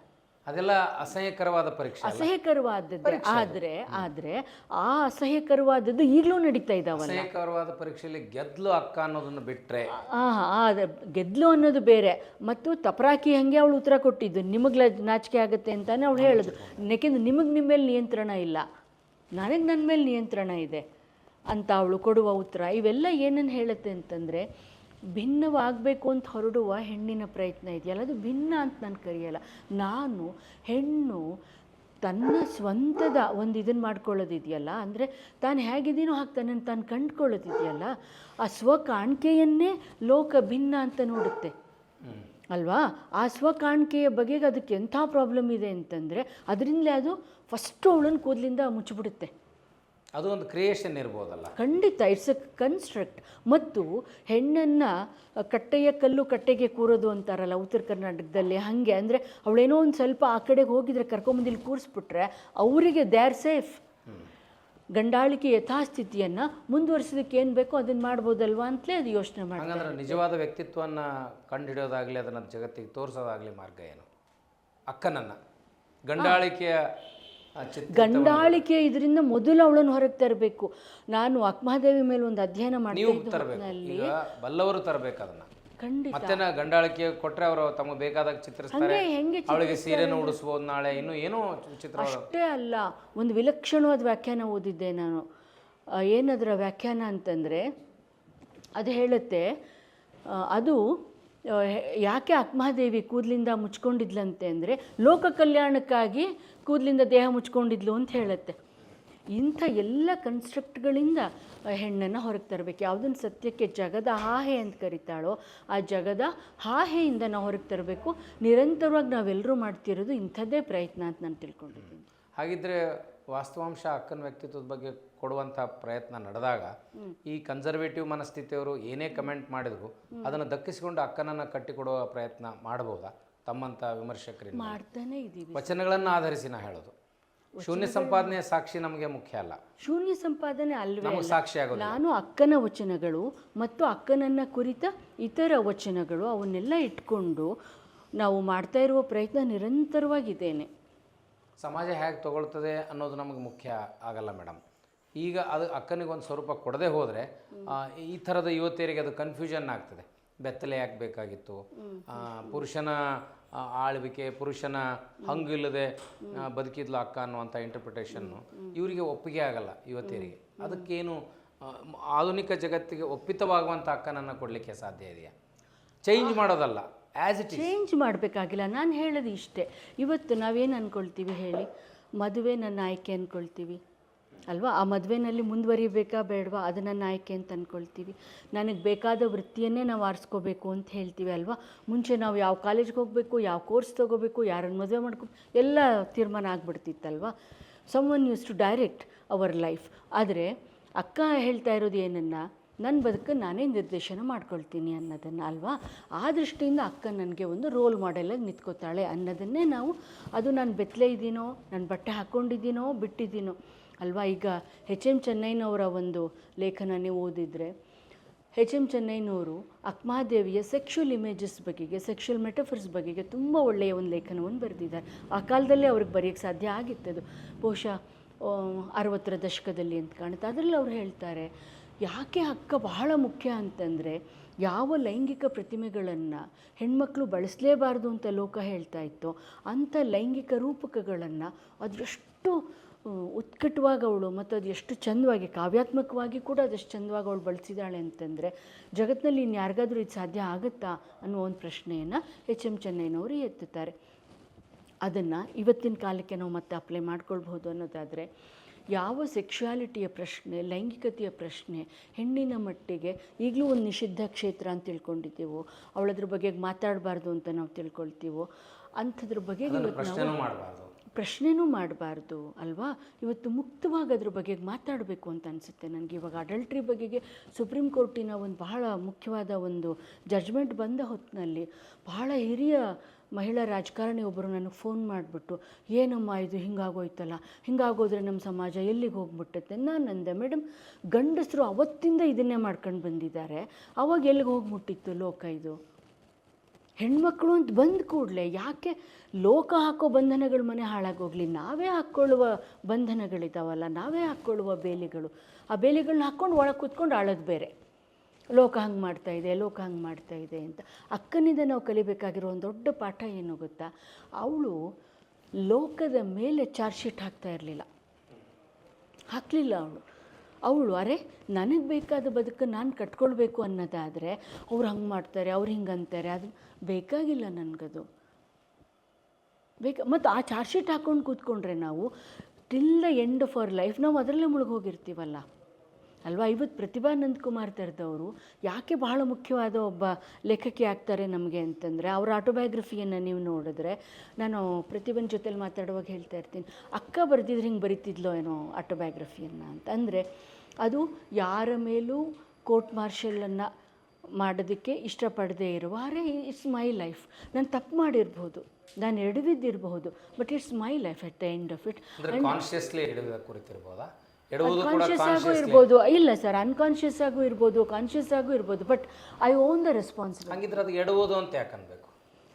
ಅದೆಲ್ಲ ಅಸಹ್ಯಕರವಾದ ಪರೀಕ್ಷೆ ಅಸಹ್ಯಕರವಾದದ್ದು. ಆದರೆ ಆದರೆ ಆ ಅಸಹ್ಯಕರವಾದದ್ದು ಈಗಲೂ ನಡೀತಾ ಇದ್ದಾವಲ್ಲ ಅಸಹ್ಯಕರವಾದ ಪರೀಕ್ಷೆಯಲ್ಲಿ ಗೆದ್ಲು ಅಕ್ಕ ಅನ್ನೋದನ್ನು ಬಿಟ್ಟರೆ ಗೆದ್ಲು ಅನ್ನೋದು ಬೇರೆ. ಮತ್ತು ತಪರಾಕಿ ಹಂಗೆ ಅವಳು ಉತ್ತರ ಕೊಟ್ಟಿದ್ದು ನಿಮಗೆ ನಾಚಿಕೆ ಆಗುತ್ತೆ ಅಂತಾನೆ ಅವಳು ಹೇಳೋದು. ಯಾಕೆಂದ್ರೆ ನಿಮಗೆ ನಿಮ್ಮ ಮೇಲೆ ನಿಯಂತ್ರಣ ಇಲ್ಲ. ನನಗೆ ನನ್ನ ಮೇಲೆ ನಿಯಂತ್ರಣ ಇದೆ ಅಂತ ಅವಳು ಕೊಡುವ ಉತ್ತರ. ಇವೆಲ್ಲ ಏನನ್ನು ಹೇಳುತ್ತೆ ಅಂತಂದರೆ ಭಿನ್ನವಾಗಬೇಕು ಅಂತ ಹೊರಡುವ ಹೆಣ್ಣಿನ ಪ್ರಯತ್ನ ಇದೆಯಲ್ಲ? ಅದು ಭಿನ್ನ ಅಂತ ನಾನು ಕರೆಯಲ್ಲ. ನಾನು ಹೆಣ್ಣು ತನ್ನ ಸ್ವಂತದ ಒಂದು ಇದನ್ನು ಮಾಡ್ಕೊಳ್ಳೋದಿದೆಯಲ್ಲ? ಅಂದರೆ ತಾನು ಹೇಗಿದ್ದೀನೋ ಹಾಗೆ ತನ್ನನ್ನು ತಾನು ಕಂಡುಕೊಳ್ಳೋದಿದೆಯಲ್ಲ? ಆ ಸ್ವ ಕಾಣಿಕೆಯನ್ನೇ ಲೋಕ ಭಿನ್ನ ಅಂತ ನೋಡುತ್ತೆ. ಅಲ್ವಾ? ಆ ಸ್ವ ಕಾಣಿಕೆಯ ಬಗೆಗೆ ಅದಕ್ಕೆ ಎಂಥ ಪ್ರಾಬ್ಲಮ್ ಇದೆ ಅಂತಂದರೆ ಅದರಿಂದಲೇ ಅದು ಫಸ್ಟು ಅವಳನ್ನು ಕೂದಲಿಂದ ಮುಚ್ಚಿಬಿಡುತ್ತೆ. ಅದು ಒಂದು ಕ್ರಿಯೇಷನ್ ಇರ್ಬೋದಲ್ಲ. ಖಂಡಿತ ಇಟ್ಸ್ ಅ ಕನ್ಸ್ಟ್ರಕ್ಟ್ ಮತ್ತು ಹೆಣ್ಣನ್ನು ಕಟ್ಟೆಯ ಕಲ್ಲು ಕಟ್ಟೆಗೆ ಕೂರೋದು ಅಂತಾರಲ್ಲ ಉತ್ತರ ಕರ್ನಾಟಕದಲ್ಲಿ ಹಾಗೆ ಅಂದರೆ ಅವಳೇನೋ ಒಂದು ಸ್ವಲ್ಪ ಆ ಕಡೆಗೆ ಹೋಗಿದ್ರೆ ಕರ್ಕೊಂಬಂದಿಲ್ಲಿ ಕೂರಿಸ್ಬಿಟ್ರೆ ಅವರಿಗೆ ದೇ ಆರ್ ಸೇಫ್ ಗಂಡಾಳಿಕೆ ಯಥಾಸ್ಥಿತಿಯನ್ನು ಮುಂದುವರಿಸೋದಕ್ಕೆ ಏನು ಬೇಕೋ ಅದನ್ನು ಮಾಡ್ಬೋದಲ್ವಾ ಅಂತಲೇ ಅದು ಯೋಚನೆ ಮಾಡಿ ಹಂಗಂದ್ರೆ ನಿಜವಾದ ವ್ಯಕ್ತಿತ್ವವನ್ನು ಕಂಡುಹಿಡಿಯೋದಾಗಲಿ ಅದನ್ನು ಜಗತ್ತಿಗೆ ತೋರಿಸೋದಾಗಲಿ ಮಾರ್ಗ ಏನು? ಅಕ್ಕನನ್ನು. ಗಂಡಾಳಿಕೆಯ ಗಂಡಾಳಿಕೆ ಇದರಿಂದ ಮೊದಲು ಅವಳನ್ನು ಹೊರಗೆ ತರಬೇಕು. ನಾನು ಅಕ್ಮಹಾದೇವಿ ಮೇಲೆ ಒಂದು ಅಧ್ಯಯನ ಮಾಡಿ ಬಲ್ಲವರು ತರಬೇಕು ಅದನ್ನು. ಮತ್ತೆ ಗಂಡಾಳಿಕೆ ಕೊಟ್ಟರೆ ಅವರು ತಮಗೆ ಬೇಕಾದಾಗ ಚಿತ್ರಿಸ್ತಾರೆ. ಅವಳಿಗೆ ಸೀರೆನ ಉಡಿಸ್ಬೋದು ನಾಳೆ. ಇನ್ನು ಏನೋ ಚಿತ್ರ ಅಷ್ಟೇ ಅಲ್ಲ ಒಂದು ವಿಲಕ್ಷಣವಾದ ವ್ಯಾಖ್ಯಾನ ಓದಿದ್ದೆ ನಾನು. ಏನದರ ವ್ಯಾಖ್ಯಾನ ಅಂತಂದರೆ ಅದು ಹೇಳುತ್ತೆ ಅದು ಯಾಕೆ ಅಕ್ಮಹಾದೇವಿ ಕೂದಲಿಂದ ಮುಚ್ಕೊಂಡಿದ್ಲಂತೆ ಅಂದರೆ ಲೋಕ ಕಲ್ಯಾಣಕ್ಕಾಗಿ ಕೂದಲಿಂದ ದೇಹ ಮುಚ್ಕೊಂಡಿದ್ಲು ಅಂತ ಹೇಳುತ್ತೆ. ಇಂಥ ಎಲ್ಲ ಕನ್ಸ್ಟ್ರಕ್ಟ್ಗಳಿಂದ ಹೆಣ್ಣನ್ನು ಹೊರಗೆ ತರಬೇಕು. ಯಾವುದನ್ನು ಸತ್ಯಕ್ಕೆ ಜಗದ ಹಾಹೆ ಅಂತ ಕರಿತಾಳೋ, ಆ ಜಗದ ಹಾಹೆಯಿಂದ ನಾವು ಹೊರಗೆ ತರಬೇಕು. ನಿರಂತರವಾಗಿ ನಾವೆಲ್ಲರೂ ಮಾಡ್ತಿರೋದು ಇಂಥದ್ದೇ ಪ್ರಯತ್ನ ಅಂತ ನಾನು ತಿಳ್ಕೊಂಡಿದ್ದೀನಿ. ಹಾಗಿದ್ರೆ ವಾಸ್ತವಾಂಶ ಅಕ್ಕನ ವ್ಯಕ್ತಿತ್ವದ ಬಗ್ಗೆ ಕೊಡುವಂತಹ ಪ್ರಯತ್ನ ನಡೆದಾಗ ಈ ಕನ್ಸರ್ವೇಟಿವ್ ಮನಸ್ಥಿತಿಯವರು ಏನೇ ಕಮೆಂಟ್ ಮಾಡಿದ್ರು ಅದನ್ನು ದಕ್ಕಿಸಿಕೊಂಡು ಅಕ್ಕನನ್ನು ಕಟ್ಟಿಕೊಡುವ ಪ್ರಯತ್ನ ಮಾಡಬಹುದಾ? ತಮ್ಮಂತ ವಿಮರ್ಶಕರಿಂದ. ಮಾಡ್ತಾನೆ ಇದ್ದೀವಿ ವಚನಗಳನ್ನು ಆಧರಿಸಿ ನಾ ಹೇಳೋದು. ಶೂನ್ಯ ಸಂಪಾದನೆ ಸಾಕ್ಷಿ ನಮಗೆ ಮುಖ್ಯ ಅಲ್ಲ. ಶೂನ್ಯ ಸಂಪಾದನೆ ಅಲ್ವೇ ಸಾಕ್ಷಿ ಆಗೋದು ನಾನು ಅಕ್ಕನ ವಚನಗಳು ಮತ್ತು ಅಕ್ಕನನ್ನ ಕುರಿತ ಇತರ ವಚನಗಳು ಅವನ್ನೆಲ್ಲ ಇಟ್ಕೊಂಡು ನಾವು ಮಾಡ್ತಾ ಇರುವ ಪ್ರಯತ್ನ ನಿರಂತರವಾಗಿದ್ದೇನೆ. ಸಮಾಜ ಹೇಗೆ ತೊಗೊಳ್ತದೆ ಅನ್ನೋದು ನಮಗೆ ಮುಖ್ಯ ಆಗಲ್ಲ ಮೇಡಮ್. ಈಗ ಅದು ಅಕ್ಕನಿಗೆ ಒಂದು ಸ್ವರೂಪ ಕೊಡದೆ ಹೋದರೆ ಈ ಥರದ ಯುವತಿಯರಿಗೆ ಅದು ಕನ್ಫ್ಯೂಷನ್ ಆಗ್ತದೆ. ಬೆತ್ತಲೆ ಯಾಕೆ ಬೇಕಾಗಿತ್ತು ಪುರುಷನ ಆಳ್ವಿಕೆ, ಪುರುಷನ ಹಂಗು ಇಲ್ಲದೆ ಬದುಕಿದ್ಲು ಅಕ್ಕ ಅನ್ನುವಂಥ ಇಂಟರ್ಪ್ರಿಟೇಷನ್ನು ಇವರಿಗೆ ಒಪ್ಪಿಗೆ ಆಗಲ್ಲ ಯುವತಿಯರಿಗೆ. ಅದಕ್ಕೇನು ಆಧುನಿಕ ಜಗತ್ತಿಗೆ ಒಪ್ಪಿತವಾಗುವಂಥ ಅಕ್ಕನನ್ನು ಕೊಡಲಿಕ್ಕೆ ಸಾಧ್ಯ ಇದೆಯಾ? ಚೇಂಜ್ ಮಾಡೋದಲ್ಲ. ಚೇಂಜ್ ಮಾಡಬೇಕಾಗಿಲ್ಲ. ನಾನು ಹೇಳೋದು ಇಷ್ಟೇ. ಇವತ್ತು ನಾವೇನು ಅಂದ್ಕೊಳ್ತೀವಿ ಹೇಳಿ? ಮದುವೆ ನನ್ನ ಆಯ್ಕೆ ಅಂದ್ಕೊಳ್ತೀವಿ ಅಲ್ವಾ? ಆ ಮದುವೆನಲ್ಲಿ ಮುಂದುವರಿಬೇಕಾ ಬೇಡವಾ? ಅದು ನನ್ನ ಆಯ್ಕೆ ಅಂತ ಅಂದ್ಕೊಳ್ತೀವಿ ನನಗೆ ಬೇಕಾದ ವೃತ್ತಿಯನ್ನೇ ನಾವು ಆರಿಸ್ಕೋಬೇಕು ಅಂತ ಹೇಳ್ತೀವಿ ಅಲ್ವಾ? ಮುಂಚೆ ನಾವು ಯಾವ ಕಾಲೇಜ್ಗೆ ಹೋಗಬೇಕು, ಯಾವ ಕೋರ್ಸ್ ತೊಗೋಬೇಕು ಯಾರನ್ನು ಮದುವೆ ಮಾಡ್ಕೊ, ಎಲ್ಲ ತೀರ್ಮಾನ ಆಗ್ಬಿಡ್ತಿತ್ತಲ್ವಾ? Someone use to direct hour life ಆದರೆ ಅಕ್ಕ ಹೇಳ್ತಾ ಇರೋದು ಏನನ್ನು? ನನ್ನ ಬದುಕನ್ನು ನಾನೇ ನಿರ್ದೇಶನ ಮಾಡ್ಕೊಳ್ತೀನಿ ಅನ್ನೋದನ್ನು ಅಲ್ವಾ? ಆ ದೃಷ್ಟಿಯಿಂದ ಅಕ್ಕ ನನಗೆ ಒಂದು ರೋಲ್ ಮಾಡೆಲಾಗಿ ನಿಂತ್ಕೋತಾಳೆ ಅನ್ನೋದನ್ನೇ ನಾವು, ಅದು ನಾನು ಬೆತ್ತಲೆ ಇದ್ದೀನೋ ನಾನು ಬಟ್ಟೆ ಹಾಕ್ಕೊಂಡಿದ್ದೀನೋ ಬಿಟ್ಟಿದ್ದೀನೋ ಅಲ್ವಾ? ಈಗ ಹೆಚ್ ಎಂ ಚೆನ್ನೈನವರ ಒಂದು ಲೇಖನ ನೀವು ಓದಿದರೆ ಹೆಚ್ ಎಂ ಚೆನ್ನೈನವರು ಅಕ್ಮಾದೇವಿಯ ಸೆಕ್ಷುವಲ್ ಇಮೇಜಸ್ ಬಗೆಗೆ ಸೆಕ್ಷುವಲ್ ಮೆಟಫರ್ಸ್ ಬಗೆಗೆ ತುಂಬ ಒಳ್ಳೆಯ ಒಂದು ಲೇಖನವನ್ನು ಬರೆದಿದ್ದಾರೆ. ಆ ಕಾಲದಲ್ಲೇ ಅವ್ರಿಗೆ ಬರೆಯೋಕ್ಕೆ ಸಾಧ್ಯ ಆಗಿತ್ತದು. ಬಹುಶಃ ಅರವತ್ತರ ದಶಕದಲ್ಲಿ ಅಂತ ಕಾಣುತ್ತೆ. ಅದರಲ್ಲಿ ಅವ್ರು ಹೇಳ್ತಾರೆ ಯಾಕೆ ಅಕ್ಕ ಬಹಳ ಮುಖ್ಯ ಅಂತಂದರೆ ಯಾವ ಲೈಂಗಿಕ ಪ್ರತಿಮೆಗಳನ್ನು ಹೆಣ್ಮಕ್ಳು ಬಳಸಲೇಬಾರ್ದು ಅಂತ ಲೋಕ ಹೇಳ್ತಾ ಇತ್ತು ಅಂಥ ಲೈಂಗಿಕ ರೂಪಕಗಳನ್ನು ಅದೆಷ್ಟು ಉತ್ಕಟವಾಗಿ ಅವಳು ಮತ್ತು ಅದು ಎಷ್ಟು ಚಂದವಾಗಿ, ಕಾವ್ಯಾತ್ಮಕವಾಗಿ ಕೂಡ ಅದೆಷ್ಟು ಚಂದವಾಗಿ ಅವಳು ಬಳಸಿದಾಳೆ ಅಂತಂದರೆ ಜಗತ್ತಿನಲ್ಲಿ ಇನ್ಯಾರಿಗಾದ್ರೂ ಇದು ಸಾಧ್ಯ ಆಗುತ್ತಾ ಅನ್ನೋ ಒಂದು ಪ್ರಶ್ನೆಯನ್ನು ಎಚ್ ಎಂ ಚೆನ್ನೈನವರು ಎತ್ತುತ್ತಾರೆ. ಅದನ್ನು ಇವತ್ತಿನ ಕಾಲಕ್ಕೆ ನಾವು ಮತ್ತೆ ಅಪ್ಲೈ ಮಾಡ್ಕೊಳ್ಬಹುದು ಅನ್ನೋದಾದರೆ ಯಾವ ಸೆಕ್ಷುಯಾಲಿಟಿಯ ಪ್ರಶ್ನೆ ಲೈಂಗಿಕತೆಯ ಪ್ರಶ್ನೆ ಹೆಣ್ಣಿನ ಮಟ್ಟಿಗೆ ಈಗಲೂ ಒಂದು ನಿಷಿದ್ಧ ಕ್ಷೇತ್ರ ಅಂತ ತಿಳ್ಕೊಂಡಿದ್ದೀವೋ ಅವಳದ್ರ ಬಗ್ಗೆ ಮಾತಾಡಬಾರ್ದು ಅಂತ ನಾವು ತಿಳ್ಕೊಳ್ತೀವೋ ಅಂಥದ್ರ ಬಗ್ಗೆ ಇವತ್ತು ನಾವು ಪ್ರಶ್ನೆನೂ ಮಾಡಬಾರ್ದು. ಪ್ರಶ್ನೆನೂ ಮಾಡಬಾರ್ದು ಅಲ್ವಾ? ಇವತ್ತು ಮುಕ್ತವಾಗಿ ಅದ್ರ ಬಗ್ಗೆ ಮಾತಾಡಬೇಕು ಅಂತ ಅನಿಸುತ್ತೆ ನನಗೆ. ಇವಾಗ ಅಡಲ್ಟ್ರಿ ಬಗೆಗೆ ಸುಪ್ರೀಂ ಕೋರ್ಟಿನ ಒಂದು ಬಹಳ ಮುಖ್ಯವಾದ ಒಂದು ಜಡ್ಜ್ಮೆಂಟ್ ಬಂದ ಹೊತ್ತಿನಲ್ಲಿ ಬಹಳ ಹಿರಿಯ ಮಹಿಳಾ ರಾಜಕಾರಣಿ ಒಬ್ಬರು ನನಗೆ ಫೋನ್ ಮಾಡಿಬಿಟ್ಟು, ಏನಮ್ಮ ಇದು ಹಿಂಗಾಗೋಯ್ತಲ್ಲ? ಹಿಂಗಾಗೋದ್ರೆ ನಮ್ಮ ಸಮಾಜ ಎಲ್ಲಿಗೆ ಹೋಗ್ಬಿಟ್ಟತ್ತೆ? ನಾನು ಅಂದೆ ಮೇಡಮ್ ಗಂಡಸರು ಅವತ್ತಿಂದ ಇದನ್ನೇ ಮಾಡ್ಕೊಂಡು ಬಂದಿದ್ದಾರೆ. ಅವಾಗ ಎಲ್ಲಿಗೆ ಹೋಗ್ಬಿಟ್ಟಿತ್ತು ಲೋಕ ಇದು? ಹೆಣ್ಮಕ್ಳು ಅಂತ ಬಂದ ಕೂಡಲೇ, ಯಾಕೆ ಲೋಕ ಹಾಕೋ ಬಂಧನಗಳು ಮನೆ ಹಾಳಾಗೋಗ್ಲಿ? ನಾವೇ ಹಾಕ್ಕೊಳ್ಳುವ ಬಂಧನಗಳಿದ್ದಾವಲ್ಲ ನಾವೇ ಹಾಕ್ಕೊಳ್ಳುವ ಬೇಲಿಗಳು. ಆ ಬೇಲಿಗಳನ್ನ ಹಾಕ್ಕೊಂಡು ಒಳಗೆ ಕೂತ್ಕೊಂಡು ಆಳೋದು ಬೇರೆ. ಲೋಕ ಹಂಗೆ ಮಾಡ್ತಾ ಇದೆ, ಲೋಕ ಹಂಗೆ ಮಾಡ್ತಾ ಇದೆ ಅಂತ. ಅಕ್ಕನಿಂದ ನಾವು ಕಲಿಬೇಕಾಗಿರೋ ಒಂದು ದೊಡ್ಡ ಪಾಠ ಏನು ಗೊತ್ತಾ? ಅವಳು ಲೋಕದ ಮೇಲೆ ಚಾರ್ಜ್ ಶೀಟ್ ಹಾಕ್ತಾ ಇರಲಿಲ್ಲ. ಹಾಕಲಿಲ್ಲ ಅವಳು. ಅವಳು, ಅರೆ, ನನಗೆ ಬೇಕಾದ ಬದುಕು ನಾನು ಕಟ್ಕೊಳ್ಬೇಕು ಅನ್ನೋದಾದರೆ ಅವ್ರು ಹಂಗೆ ಮಾಡ್ತಾರೆ, ಅವ್ರು ಹಿಂಗೆ ಅಂತಾರೆ. ಅದು ಬೇಕಾಗಿಲ್ಲ ನನಗದು. ಬೇಕಾ ಮತ್ತು ಆ ಚಾರ್ಜ್ ಶೀಟ್ ಹಾಕ್ಕೊಂಡು ಕೂತ್ಕೊಂಡ್ರೆ ನಾವು ಟಿಲ್ ದ ಎಂಡ್ ಅವರ್ ಲೈಫ್ ನಾವು ಅದರಲ್ಲೇ ಮುಳುಗೋಗಿರ್ತೀವಲ್ಲ ಅಲ್ವಾ? ಇವತ್ತು ಪ್ರತಿಭಾ ನಂದಕುಮಾರ್ ಥರದವರು ಯಾಕೆ ಬಹಳ ಮುಖ್ಯವಾದ ಒಬ್ಬ ಲೇಖಕಿ ಆಗ್ತಾರೆ ನಮಗೆ ಅಂತಂದರೆ ಅವರ ಆಟೋಬಯೋಗ್ರಫಿಯನ್ನು ನೀವು ನೋಡಿದ್ರೆ ನಾನು ಪ್ರತಿಭನ್ ಜೊತೆಲಿ ಮಾತಾಡುವಾಗ ಹೇಳ್ತಾ ಇರ್ತೀನಿ ಅಕ್ಕ ಬರೆದಿದ್ರೆ ಹಿಂಗೆ ಬರಿತಿದ್ಲೋ ಏನೋ ಆಟೋಬಯೋಗ್ರಫಿಯನ್ನು ಅಂತ. ಅಂದರೆ ಅದು ಯಾರ ಮೇಲೂ ಕೋರ್ಟ್ ಮಾರ್ಷಲನ್ನು ಮಾಡೋದಕ್ಕೆ ಇಷ್ಟಪಡದೇ ಇರುವ ಅರೆ ಇಟ್ಸ್ ಮೈ ಲೈಫ್ ನಾನು ತಪ್ಪು ಮಾಡಿರ್ಬೋದು ನಾನು ಎಡವಿದ್ದಿರಬಹುದು but it's my life at the end of it consciously ಕುರಿತಿರ್ಬೋದಾ? Conscious ಆಗು ಇರ್ಬೋದು. ಇಲ್ಲ ಸರ್ ಅನ್ಕಾನ್ಷಿಯಸ್ ಆಗು ಇರ್ಬೋದು ಕಾನ್ಷಿಯಸ್ ಆಗು ಇರ್ಬೋದು but I own the response ಹಂಗಿದ್ರೆ ಅದು ಎಡುವುದು ಅಂತ ಯಾಕೆ ಅನ್ಬೇಕು?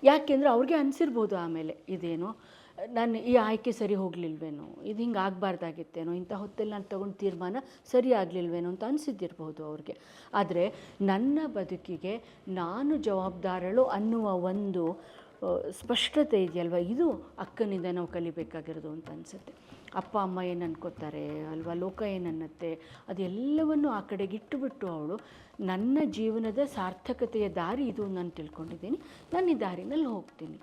ಯಾಕೆಂದರೆ ಅವ್ರಿಗೆ ಅನಿಸಿರ್ಬೋದು ಆಮೇಲೆ ಇದೇನೋ ನಾನು ಈ ಆಯ್ಕೆ ಸರಿ ಹೋಗ್ಲಿಲ್ವೇನೋ ಇದು ಹಿಂಗೆ ಆಗಬಾರ್ದಾಗಿತ್ತೇನೋ ಇಂಥ ಹೊತ್ತಲ್ಲಿ ನಾನು ತೊಗೊಂಡು ತೀರ್ಮಾನ ಸರಿ ಆಗಲಿಲ್ವೇನೋ ಅಂತ ಅನಿಸಿದ್ದಿರ್ಬೋದು ಅವ್ರಿಗೆ. ಆದರೆ ನನ್ನ ಬದುಕಿಗೆ ನಾನು ಜವಾಬ್ದಾರಳು ಅನ್ನುವ ಒಂದು ಸ್ಪಷ್ಟತೆ ಇದೆಯಲ್ವ? ಇದು ಅಕ್ಕನಿಂದ ನಾವು ಕಲಿಬೇಕಾಗಿರೋದು ಅಂತ ಅನಿಸುತ್ತೆ. ಅಪ್ಪ, ಅಮ್ಮ ಏನು ಅನ್ಕೋತಾರೆ ಅಲ್ವಾ? ಲೋಕ ಏನನ್ನತ್ತೆ? ಅದೆಲ್ಲವನ್ನು ಆ ಕಡೆಗಿಟ್ಟುಬಿಟ್ಟು ಅವಳು, ನನ್ನ ಜೀವನದ ಸಾರ್ಥಕತೆಯ ದಾರಿ ಇದು ನಾನು ತಿಳ್ಕೊಂಡಿದ್ದೀನಿ. ನಾನು ಈ ದಾರಿನಲ್ಲಿ ಹೋಗ್ತೀನಿ.